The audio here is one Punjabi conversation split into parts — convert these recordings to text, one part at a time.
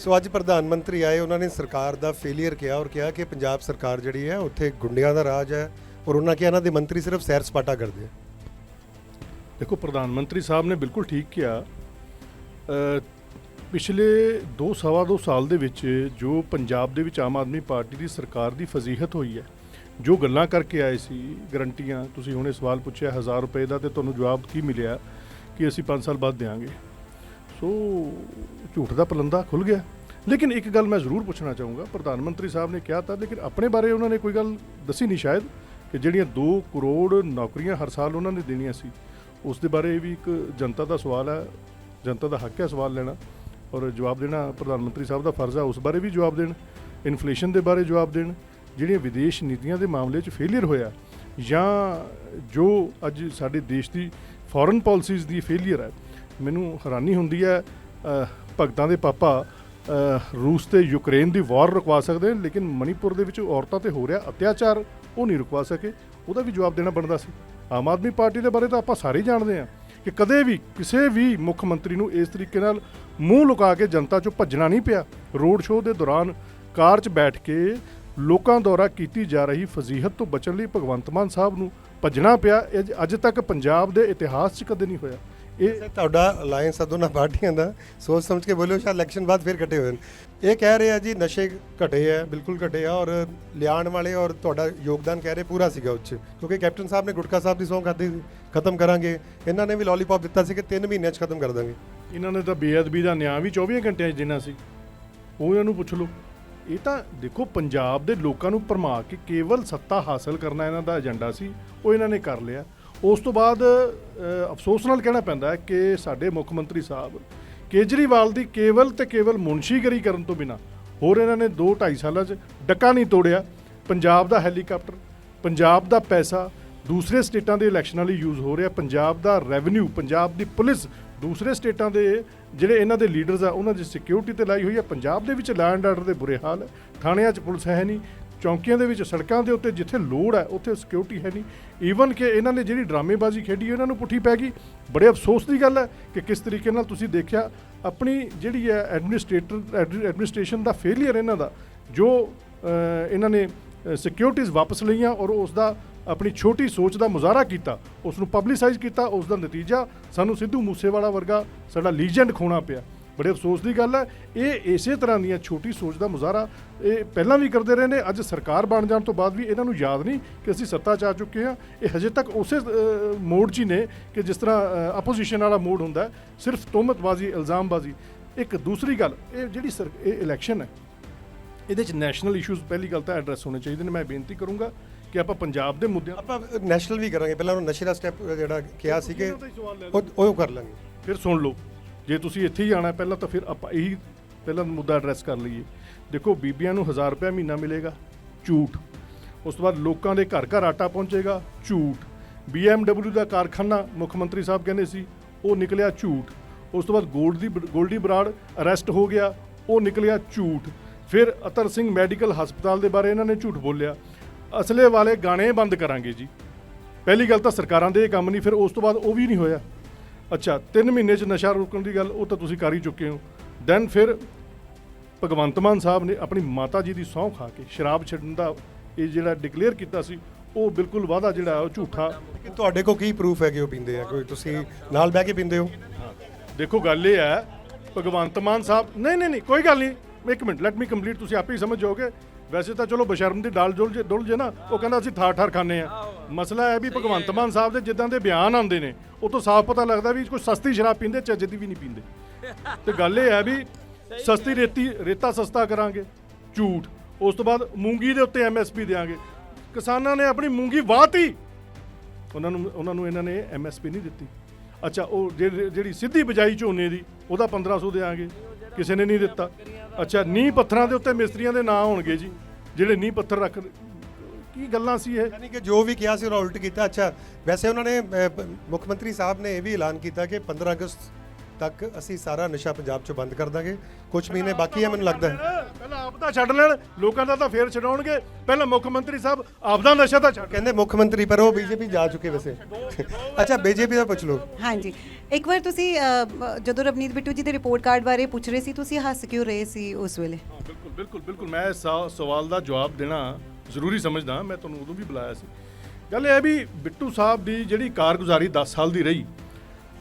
ਸੋ ਅੱਜ ਪ੍ਰਧਾਨ ਮੰਤਰੀ ਆਏ, ਉਹਨਾਂ ਨੇ ਸਰਕਾਰ ਦਾ ਫੇਲਿਅਰ ਕਿਹਾ ਔਰ ਕਿਹਾ ਕਿ ਪੰਜਾਬ ਸਰਕਾਰ ਜਿਹੜੀ ਹੈ, ਉੱਥੇ ਗੁੰਡਿਆਂ ਦਾ ਰਾਜ ਹੈ ਔਰ ਉਹਨਾਂ ਕਿਹਾ ਇਹਨਾਂ ਦੇ ਮੰਤਰੀ ਸਿਰਫ ਸੈਰ ਸਪਾਟਾ ਕਰਦੇ ਆ। ਦੇਖੋ, ਪ੍ਰਧਾਨ ਮੰਤਰੀ ਸਾਹਿਬ ਨੇ ਬਿਲਕੁਲ ਠੀਕ ਕਿਹਾ। ਪਿਛਲੇ 2 ਸਵਾ ਦੋ ਸਾਲ ਦੇ ਵਿੱਚ ਜੋ ਪੰਜਾਬ ਦੇ ਵਿੱਚ ਆਮ ਆਦਮੀ ਪਾਰਟੀ ਦੀ ਸਰਕਾਰ ਦੀ ਫਜ਼ੀਹਤ ਹੋਈ ਹੈ, ਜੋ ਗੱਲਾਂ ਕਰਕੇ ਆਏ ਸੀ, ਗਰੰਟੀਆਂ, ਤੁਸੀਂ ਹੁਣੇ ਸਵਾਲ ਪੁੱਛਿਆ 1000 ਰੁਪਏ ਦਾ ਤੇ ਤੁਹਾਨੂੰ ਜਵਾਬ ਕੀ ਮਿਲਿਆ ਕਿ ਅਸੀਂ 5 ਸਾਲ ਬਾਅਦ ਦੇਵਾਂਗੇ ਸੋ ਝੂਠ ਦਾ ਪਲੰਦਾ ਖੁੱਲ ਗਿਆ। ਲੇਕਿਨ ਇੱਕ ਗੱਲ ਮੈਂ ਜ਼ਰੂਰ ਪੁੱਛਣਾ ਚਾਹੂੰਗਾ। ਪ੍ਰਧਾਨ ਮੰਤਰੀ ਸਾਹਿਬ ਨੇ ਕਿਹਾ ਤਾਂ, ਲੇਕਿਨ ਆਪਣੇ ਬਾਰੇ ਉਹਨਾਂ ਨੇ ਕੋਈ ਗੱਲ ਦੱਸੀ ਨਹੀਂ ਸ਼ਾਇਦ ਕਿ ਜਿਹੜੀਆਂ 2 ਕਰੋੜ ਨੌਕਰੀਆਂ ਹਰ ਸਾਲ ਉਹਨਾਂ ਨੇ ਦੇਣੀਆਂ ਸੀ, ਉਸ ਦੇ ਬਾਰੇ ਵੀ ਇੱਕ ਜਨਤਾ ਦਾ ਸਵਾਲ ਹੈ, ਜਨਤਾ ਦਾ ਹੱਕ ਹੈ ਸਵਾਲ ਲੈਣਾ ਔਰ ਜਵਾਬ ਦੇਣਾ ਪ੍ਰਧਾਨ ਮੰਤਰੀ ਸਾਹਿਬ ਦਾ ਫਰਜ਼ ਹੈ, ਉਸ ਬਾਰੇ ਵੀ ਜਵਾਬ ਦੇਣ, ਇਨਫਲੇਸ਼ਨ ਦੇ ਬਾਰੇ ਜਵਾਬ ਦੇਣ, ਜਿਹੜੀਆਂ ਵਿਦੇਸ਼ ਨੀਤੀਆਂ ਦੇ ਮਾਮਲੇ 'ਚ ਫੇਲਿਅਰ ਹੋਇਆ ਜਾਂ ਜੋ ਅੱਜ ਸਾਡੇ ਦੇਸ਼ ਦੀ ਫੋਰਨ ਪਾਲਿਸੀਜ਼ ਦੀ ਫੇਲਿਅਰ ਹੈ ਮੈਨੂੰ ਹੈਰਾਨੀ ਹੁੰਦੀ ਹੈ ਭਗਤਾਂ ਦੇ ਪਾਪਾ ਰੂਸ ਤੇ ਯੂਕਰੇਨ ਦੀ ਵਾਰ ਰੁਕਵਾ ਸਕਦੇ ਨੇ, ਲੇਕਿਨ ਮਣੀਪੁਰ ਦੇ ਵਿੱਚ ਔਰਤਾਂ ਤੇ ਹੋ ਰਿਹਾ ਅਤਿਆਚਾਰ, ਉਹ ਨਹੀਂ ਰੁਕਵਾ ਸਕੇ। ਉਹਦਾ ਵੀ ਜਵਾਬ ਦੇਣਾ ਬਣਦਾ ਸੀ। ਆਮ ਆਦਮੀ ਪਾਰਟੀ ਦੇ ਬਾਰੇ ਤਾਂ ਆਪਾਂ ਸਾਰੇ ਹੀ ਜਾਣਦੇ ਹਾਂ ਕਿ ਕਦੇ ਵੀ ਕਿਸੇ ਵੀ ਮੁੱਖ ਮੰਤਰੀ ਨੂੰ ਇਸ ਤਰੀਕੇ ਨਾਲ ਮੂੰਹ ਲੁਕਾ ਕੇ ਜਨਤਾ ਚੋਂ ਭੱਜਣਾ ਨਹੀਂ ਪਿਆ। ਰੋਡ ਸ਼ੋਅ ਦੇ ਦੌਰਾਨ ਕਾਰ 'ਚ ਬੈਠ ਕੇ ਲੋਕਾਂ ਦੁਆਰਾ ਕੀਤੀ ਜਾ ਰਹੀ ਫਜ਼ੀਹਤ ਤੋਂ ਬਚਣ ਲਈ ਭਗਵੰਤ ਮਾਨ ਸਾਹਿਬ ਨੂੰ ਭੱਜਣਾ ਪਿਆ। ਇਹ ਅੱਜ ਤੱਕ ਪੰਜਾਬ ਦੇ ਇਤਿਹਾਸ 'ਚ ਕਦੇ ਨਹੀਂ ਹੋਇਆ। ਇਹ ਤੁਹਾਡਾ ਅਲਾਈਅੰਸ ਆ, ਦੋਨਾਂ ਪਾਰਟੀਆਂ ਦਾ। ਸੋਚ ਸਮਝ ਕੇ ਬੋਲਿਓ, ਸ਼ਾਇਦ ਇਲੈਕਸ਼ਨ ਬਾਅਦ ਫਿਰ ਇਕੱਠੇ ਹੋਏ ਹੋਣ ਇਹ ਕਹਿ ਰਹੇ ਆ ਜੀ, ਨਸ਼ੇ ਘਟੇ ਆ, ਬਿਲਕੁਲ ਘਟੇ ਆ, ਔਰ ਲਿਆਉਣ ਵਾਲੇ ਔਰ ਤੁਹਾਡਾ ਯੋਗਦਾਨ ਕਹਿ ਰਹੇ ਪੂਰਾ ਸੀਗਾ ਉੱਚ। ਕਿਉਂਕਿ ਕੈਪਟਨ ਸਾਹਿਬ ਨੇ ਗੁਟਕਾ ਸਾਹਿਬ ਦੀ ਸੌਂ ਖਾਧੀ ਸੀ, ਖਤਮ ਕਰਾਂਗੇ। ਇਹਨਾਂ ਨੇ ਵੀ ਲੋਲੀਪੌਪ ਦਿੱਤਾ ਸੀ ਕਿ 3 ਮਹੀਨਿਆਂ 'ਚ ਖਤਮ ਕਰ ਦਾਂਗੇ। ਇਹਨਾਂ ਨੇ ਤਾਂ ਬੇਅਦਬੀ ਦਾ ਨਿਆਂ ਵੀ 24 ਘੰਟਿਆਂ 'ਚ ਦੇਣਾ ਸੀ। ਉਹ ਇਹਨਾਂ ਨੂੰ ਪੁੱਛ ਲਓ। ਇਹ ਤਾਂ ਦੇਖੋ, ਪੰਜਾਬ ਦੇ ਲੋਕਾਂ ਨੂੰ ਭਰਮਾ ਕੇ ਕੇਵਲ ਸੱਤਾ ਹਾਸਲ ਕਰਨਾ ਇਹਨਾਂ ਦਾ ਏਜੰਡਾ ਸੀ, ਉਹ ਇਹਨਾਂ ਨੇ ਕਰ ਲਿਆ। ਉਸ ਤੋਂ ਬਾਅਦ ਅਫਸੋਸ ਨਾਲ ਕਹਿਣਾ ਪੈਂਦਾ ਹੈ ਕਿ ਸਾਡੇ ਮੁੱਖ ਮੰਤਰੀ ਸਾਹਿਬ ਕੇਜਰੀਵਾਲ ਦੀ ਕੇਵਲ ਤੇ ਕੇਵਲ ਮੁਨਸ਼ੀਗਰੀ ਕਰਨ ਤੋਂ ਬਿਨਾ ਹੋਰ ਇਹਨਾਂ ਨੇ 2 2.5 ਸਾਲਾਂ 'ਚ ਡੱਕਾ ਨਹੀਂ ਤੋੜਿਆ। ਪੰਜਾਬ ਦਾ ਹੈਲੀਕਾਪਟਰ, ਪੰਜਾਬ ਦਾ ਪੈਸਾ, ਦੂਸਰੇ ਸਟੇਟਾਂ ਦੇ ਇਲੈਕਸ਼ਨਾਂ ਲਈ ਯੂਜ਼ ਹੋ ਰਿਹਾ, ਪੰਜਾਬ ਦਾ ਰੈਵਨਿਊ, ਪੰਜਾਬ ਦੀ ਪੁਲਿਸ, ਦੂਸਰੇ ਸਟੇਟਾਂ ਦੇ ਜਿਹੜੇ ਇਹਨਾਂ ਦੇ ਲੀਡਰਸ ਆ, ਉਹਨਾਂ ਦੀ ਸਿਕਿਉਰਿਟੀ ਤੇ ਲਾਈ ਹੋਈ ਹੈ ਪੰਜਾਬ ਦੇ ਵਿੱਚ ਲੈਂਡ ਆਰਡਰ ਦੇ ਬੁਰੇ ਹਾਲ ਹੈ ਥਾਣਿਆਂ 'ਚ ਪੁਲਿਸ ਹੈ ਨਹੀਂ ਚੌਂਕੀਆਂ ਦੇ ਵਿੱਚ, ਸੜਕਾਂ ਦੇ ਉੱਤੇ ਜਿੱਥੇ ਲੋੜ ਹੈ, ਉੱਥੇ ਸਿਕਿਉਰਿਟੀ ਹੈ ਨਹੀਂ। ਈਵਨ ਕਿ ਇਹਨਾਂ ਨੇ ਜਿਹੜੀ ਡਰਾਮੇਬਾਜ਼ੀ ਖੇਡੀ ਇਹਨਾਂ ਨੂੰ ਪੁੱਠੀ ਪੈ ਗਈ। ਬੜੇ ਅਫਸੋਸ ਦੀ ਗੱਲ ਹੈ ਕਿ ਕਿਸ ਤਰੀਕੇ ਨਾਲ ਤੁਸੀਂ ਦੇਖਿਆ, ਆਪਣੀ ਜਿਹੜੀ ਹੈ ਐਡਮਿਨਿਸਟ੍ਰੇਟਰ ਐਡਮਿਨਿਸਟ੍ਰੇਸ਼ਨ ਦਾ ਫੇਲਿਅਰ ਇਹਨਾਂ ਦਾ, ਜੋ ਇਹਨਾਂ ਨੇ ਸਿਕਿਉਰਿਟੀਜ਼ ਵਾਪਸ ਲਈਆਂ ਔਰ ਉਸ ਦਾ ਆਪਣੀ ਛੋਟੀ ਸੋਚ ਦਾ ਮੁਜ਼ਾਹਰਾ ਕੀਤਾ ਉਸ ਨੂੰ ਪਬਲਿਸਾਈਜ਼ ਕੀਤਾ ਉਸ ਦਾ ਨਤੀਜਾ ਸਾਨੂੰ ਸਿੱਧੂ ਮੂਸੇਵਾਲਾ ਵਰਗਾ ਸਾਡਾ ਲੀਜੈਂਡ ਖੋਣਾ ਪਿਆ। ਬੜੇ ਅਫਸੋਸ ਦੀ ਗੱਲ ਹੈ। ਇਹ ਇਸੇ ਤਰ੍ਹਾਂ ਦੀਆਂ ਛੋਟੀ ਸੋਚ ਦਾ ਮੁਜ਼ਾਹਰਾ ਇਹ ਪਹਿਲਾਂ ਵੀ ਕਰਦੇ ਰਹੇ ਨੇ ਅੱਜ ਸਰਕਾਰ ਬਣ ਜਾਣ ਤੋਂ ਬਾਅਦ ਵੀ ਇਹਨਾਂ ਨੂੰ ਯਾਦ ਨਹੀਂ ਕਿ ਅਸੀਂ ਸੱਤਾ 'ਚ ਆ ਚੁੱਕੇ ਹਾਂ। ਇਹ ਹਜੇ ਤੱਕ ਉਸੇ ਮੋੜ 'ਚ ਹੀ ਨੇ ਕਿ ਜਿਸ ਤਰ੍ਹਾਂ ਆਪੋਜੀਸ਼ਨ ਵਾਲਾ ਮੋੜ ਹੁੰਦਾ ਸਿਰਫ ਤੋਮਤਬਾਜ਼ੀ ਇਲਜ਼ਾਮਬਾਜ਼ੀ। ਇੱਕ ਦੂਸਰੀ ਗੱਲ ਇਹ ਜਿਹੜੀ ਸਰ ਇਹ ਇਲੈਕਸ਼ਨ ਹੈ ਇਹਦੇ 'ਚ ਨੈਸ਼ਨਲ ਇਸ਼ੂਜ਼ ਪਹਿਲੀ ਗੱਲ ਤਾਂ ਐਡਰੈਸ ਹੋਣੇ ਚਾਹੀਦੇ ਨੇ। ਮੈਂ ਬੇਨਤੀ ਕਰੂੰਗਾ ਕਿ ਆਪਾਂ ਪੰਜਾਬ ਦੇ ਮੁੱਦਿਆਂ ਆਪਾਂ ਨੈਸ਼ਨਲ ਵੀ ਕਰਾਂਗੇ। ਪਹਿਲਾਂ ਉਹ ਨਸ਼ੇ ਦਾ ਸਟੈਪ ਜਿਹੜਾ ਕਿਹਾ ਸੀ ਕਿ ਉਹ ਕਰ ਲਾਂਗੇ। ਫਿਰ ਸੁਣ ਲਓ। ਜੇ ਤੁਸੀਂ ਇੱਥੇ ਹੀ ਆਣਾ ਪਹਿਲਾਂ ਤਾਂ ਫਿਰ ਆਪਾਂ ਇਹੀ ਪਹਿਲਾਂ ਮੁੱਦਾ ਐਡਰੈਸ ਕਰ ਲਈਏ। ਦੇਖੋ ਬੀਬੀਆਂ ਨੂੰ 1000 ਰੁਪਏ ਮਹੀਨਾ ਮਿਲੇਗਾ, ਝੂਠ। ਉਸ ਤੋਂ ਬਾਅਦ ਲੋਕਾਂ ਦੇ ਘਰ ਘਰ ਆਟਾ ਪਹੁੰਚੇਗਾ, ਝੂਠ। BMW ਦਾ ਕਾਰਖਾਨਾ ਮੁੱਖ ਮੰਤਰੀ ਸਾਹਿਬ ਕਹਿੰਦੇ ਸੀ, ਉਹ ਨਿਕਲਿਆ ਝੂਠ। ਉਸ ਤੋਂ ਬਾਅਦ ਗੋਲਡ ਦੀ ਗੋਲਡੀ ਬਰਾੜ ਅਰੈਸਟ ਹੋ ਗਿਆ, ਉਹ ਨਿਕਲਿਆ ਝੂਠ। ਫਿਰ ਅਤਰ ਸਿੰਘ ਮੈਡੀਕਲ ਹਸਪਤਾਲ ਦੇ ਬਾਰੇ ਇਹਨਾਂ ਨੇ ਝੂਠ ਬੋਲਿਆ। ਅਸਲੇ ਵਾਲੇ ਗਾਣੇ ਬੰਦ ਕਰਾਂਗੇ ਜੀ। ਪਹਿਲੀ ਗੱਲ ਤਾਂ ਸਰਕਾਰਾਂ ਦੇ ਇਹ ਕੰਮ ਨਹੀਂ, ਫਿਰ ਉਸ ਤੋਂ ਬਾਅਦ ਉਹ ਵੀ ਨਹੀਂ ਹੋਇਆ। ਅੱਛਾ 3 ਮਹੀਨੇ ਚ ਨਸ਼ਾ ਰੋਕਣ ਦੀ ਗੱਲ ਉਹ ਤਾਂ ਤੁਸੀਂ ਕਰ ਹੀ ਚੁੱਕੇ ਹੋ। ਦੈਨ ਫਿਰ ਭਗਵੰਤ ਮਾਨ ਸਾਹਿਬ ਨੇ ਆਪਣੀ ਮਾਤਾ ਜੀ ਦੀ ਸਹੁੰ ਖਾ ਕੇ ਸ਼ਰਾਬ ਛੱਡਣ ਦਾ ਇਹ ਜਿਹੜਾ ਡਿਕਲੇਅਰ ਕੀਤਾ ਸੀ ਉਹ ਬਿਲਕੁਲ ਵਾਅਦਾ ਜਿਹੜਾ ਹੈ ਉਹ ਝੂਠਾ। ਕਿ ਤੁਹਾਡੇ ਕੋਲ ਕੀ ਪ੍ਰੂਫ ਹੈ ਕਿ ਉਹ ਪੀਂਦੇ ਆ? ਕੋਈ ਤੁਸੀਂ ਨਾਲ ਬਹਿ ਕੇ ਪੀਂਦੇ ਹੋ? ਦੇਖੋ ਗੱਲ ਇਹ ਹੈ ਭਗਵੰਤ ਮਾਨ ਸਾਹਿਬ ਨਹੀਂ ਨਹੀਂ ਨਹੀਂ ਕੋਈ ਗੱਲ ਨਹੀਂ। ਇੱਕ ਮਿੰਟ ਲੈਟ ਮੀ ਕੰਪਲੀਟ ਤੁਸੀਂ ਆਪੇ ਹੀ ਸਮਝ ਜਾਓਗੇ। ਵੈਸੇ ਤਾਂ ਚਲੋ ਬਸ਼ਰਮ ਦੀ ਡਾਲ ਡੁੱਲ ਜੇ ਡੁੱਲ ਜੇ ਨਾ ਉਹ ਕਹਿੰਦਾ ਅਸੀਂ ਠਾਠ ਠਾਰ ਖਾਂਦੇ ਆ ਮਸਲਾ ਹੈ ਵੀ ਭਗਵੰਤ ਮਾਨ ਸਾਹਿਬ ਦੇ ਜਿੱਦਾਂ ਦੇ ਬਿਆਨ ਆਉਂਦੇ ਨੇ ਉਹ ਤੋਂ ਸਾਫ਼ ਪਤਾ ਲੱਗਦਾ ਵੀ ਕੋਈ ਸਸਤੀ ਸ਼ਰਾਬ ਪੀਂਦੇ ਚੱਜ ਦੀ ਵੀ ਨਹੀਂ ਪੀਂਦੇ। ਤੇ ਗੱਲ ਇਹ ਹੈ ਵੀ ਸਸਤੀ ਰੇਤੀ ਰੇਤਾ ਸਸਤਾ ਕਰਾਂਗੇ ਝੂਠ। ਉਸ ਤੋਂ ਬਾਅਦ ਮੂੰਗੀ ਦੇ ਉੱਤੇ ਐਮਐਸਪੀ ਦੇਾਂਗੇ ਕਿਸਾਨਾਂ ਨੇ ਆਪਣੀ ਮੂੰਗੀ ਵਾਹਤੀ। ਉਹਨਾਂ ਨੂੰ ਉਹਨਾਂ ਨੂੰ ਇਹਨਾਂ ਨੇ ਐਮਐਸਪੀ ਨਹੀਂ ਦਿੱਤੀ। ਅੱਛਾ ਉਹ ਜਿਹੜੀ ਸਿੱਧੀ ਬਜਾਈ ਝੋਨੇ ਦੀ ਉਹਦਾ 1500 ਦੇਾਂਗੇ ਕਿਸੇ ਨੇ ਨਹੀਂ ਦਿੱਤਾ। ਅੱਛਾ ਨੀਂਹ ਪੱਥਰਾਂ ਦੇ ਉੱਤੇ ਮਿਸਤਰੀਆਂ ਦੇ ਨਾਂ ਹੋਣਗੇ ਜੀ ਜਿਹੜੇ ਨੀਂਹ ਪੱਥਰ ਰੱਖ ਕੀ ਗੱਲਾਂ ਸੀ ਇਹ? ਯਾਨੀ ਕਿ ਜੋ ਵੀ ਕਿਹਾ ਸੀ ਉਹਦਾ ਉਲਟ ਕੀਤਾ। ਅੱਛਾ ਵੈਸੇ ਉਹਨਾਂ ਨੇ ਅਹ, ਮੁੱਖ ਮੰਤਰੀ ਸਾਹਿਬ ਨੇ ਇਹ ਵੀ ਐਲਾਨ ਕੀਤਾ ਕਿ 15 ਅਗਸਤ ਤੱਕ ਅਸੀਂ ਸਾਰਾ ਨਸ਼ਾ ਪੰਜਾਬ 'ਚੋਂ ਬੰਦ ਕਰ ਦਾਂਗੇ। ਕੁਝ ਮਹੀਨੇ ਬਾਕੀ ਹੈ ਮੈਨੂੰ ਲੱਗਦਾ ਹੈ। ਆਪਦਾ ਛੱਡ ਲੈਣ ਲੋਕਾਂ ਦਾ ਤਾਂ ਫੇਰ ਛਡਾਉਣਗੇ। ਪਹਿਲਾਂ ਮੁੱਖ ਮੰਤਰੀ ਸਾਹਿਬ ਆਪਦਾ ਨਸ਼ਾ ਤਾਂ ਛੱਡ। ਕਹਿੰਦੇ ਮੁੱਖ ਮੰਤਰੀ ਪਰ ਉਹ ਬੀਜੇਪੀ ਜਾ ਚੁੱਕੇ ਵੈਸੇ। ਅੱਛਾ ਬੀਜੇਪੀ ਦਾ ਪੁੱਛ ਲਓ। ਹਾਂਜੀ। ਇੱਕ ਵਾਰ ਤੁਸੀਂ ਜਦੋਂ ਰਵਨੀਤ ਬਿੱਟੂ ਜੀ ਦੇ ਰਿਪੋਰਟ ਕਾਰਡ ਬਾਰੇ ਪੁੱਛ ਰਹੇ ਸੀ ਤੁਸੀਂ ਹੱਸ ਕਿਉਂ ਰਹੇ ਸੀ ਉਸ ਵੇਲੇ? ਹਾਂ, ਬਿਲਕੁਲ ਬਿਲਕੁਲ ਬਿਲਕੁਲ। ਮੈਂ ਇਸ ਸਵਾਲ ਦਾ ਜਵਾਬ ਦੇਣਾ ਜ਼ਰੂਰੀ ਸਮਝਦਾ। ਮੈਂ ਤੁਹਾਨੂੰ ਉਦੋਂ ਵੀ ਬੁਲਾਇਆ ਸੀ। ਗੱਲ ਇਹ ਹੈ ਵੀ ਬਿੱਟੂ ਸਾਹਿਬ ਦੀ ਜਿਹੜੀ ਕਾਰਗੁਜ਼ਾਰੀ 10 ਸਾਲ ਦੀ ਰਹੀ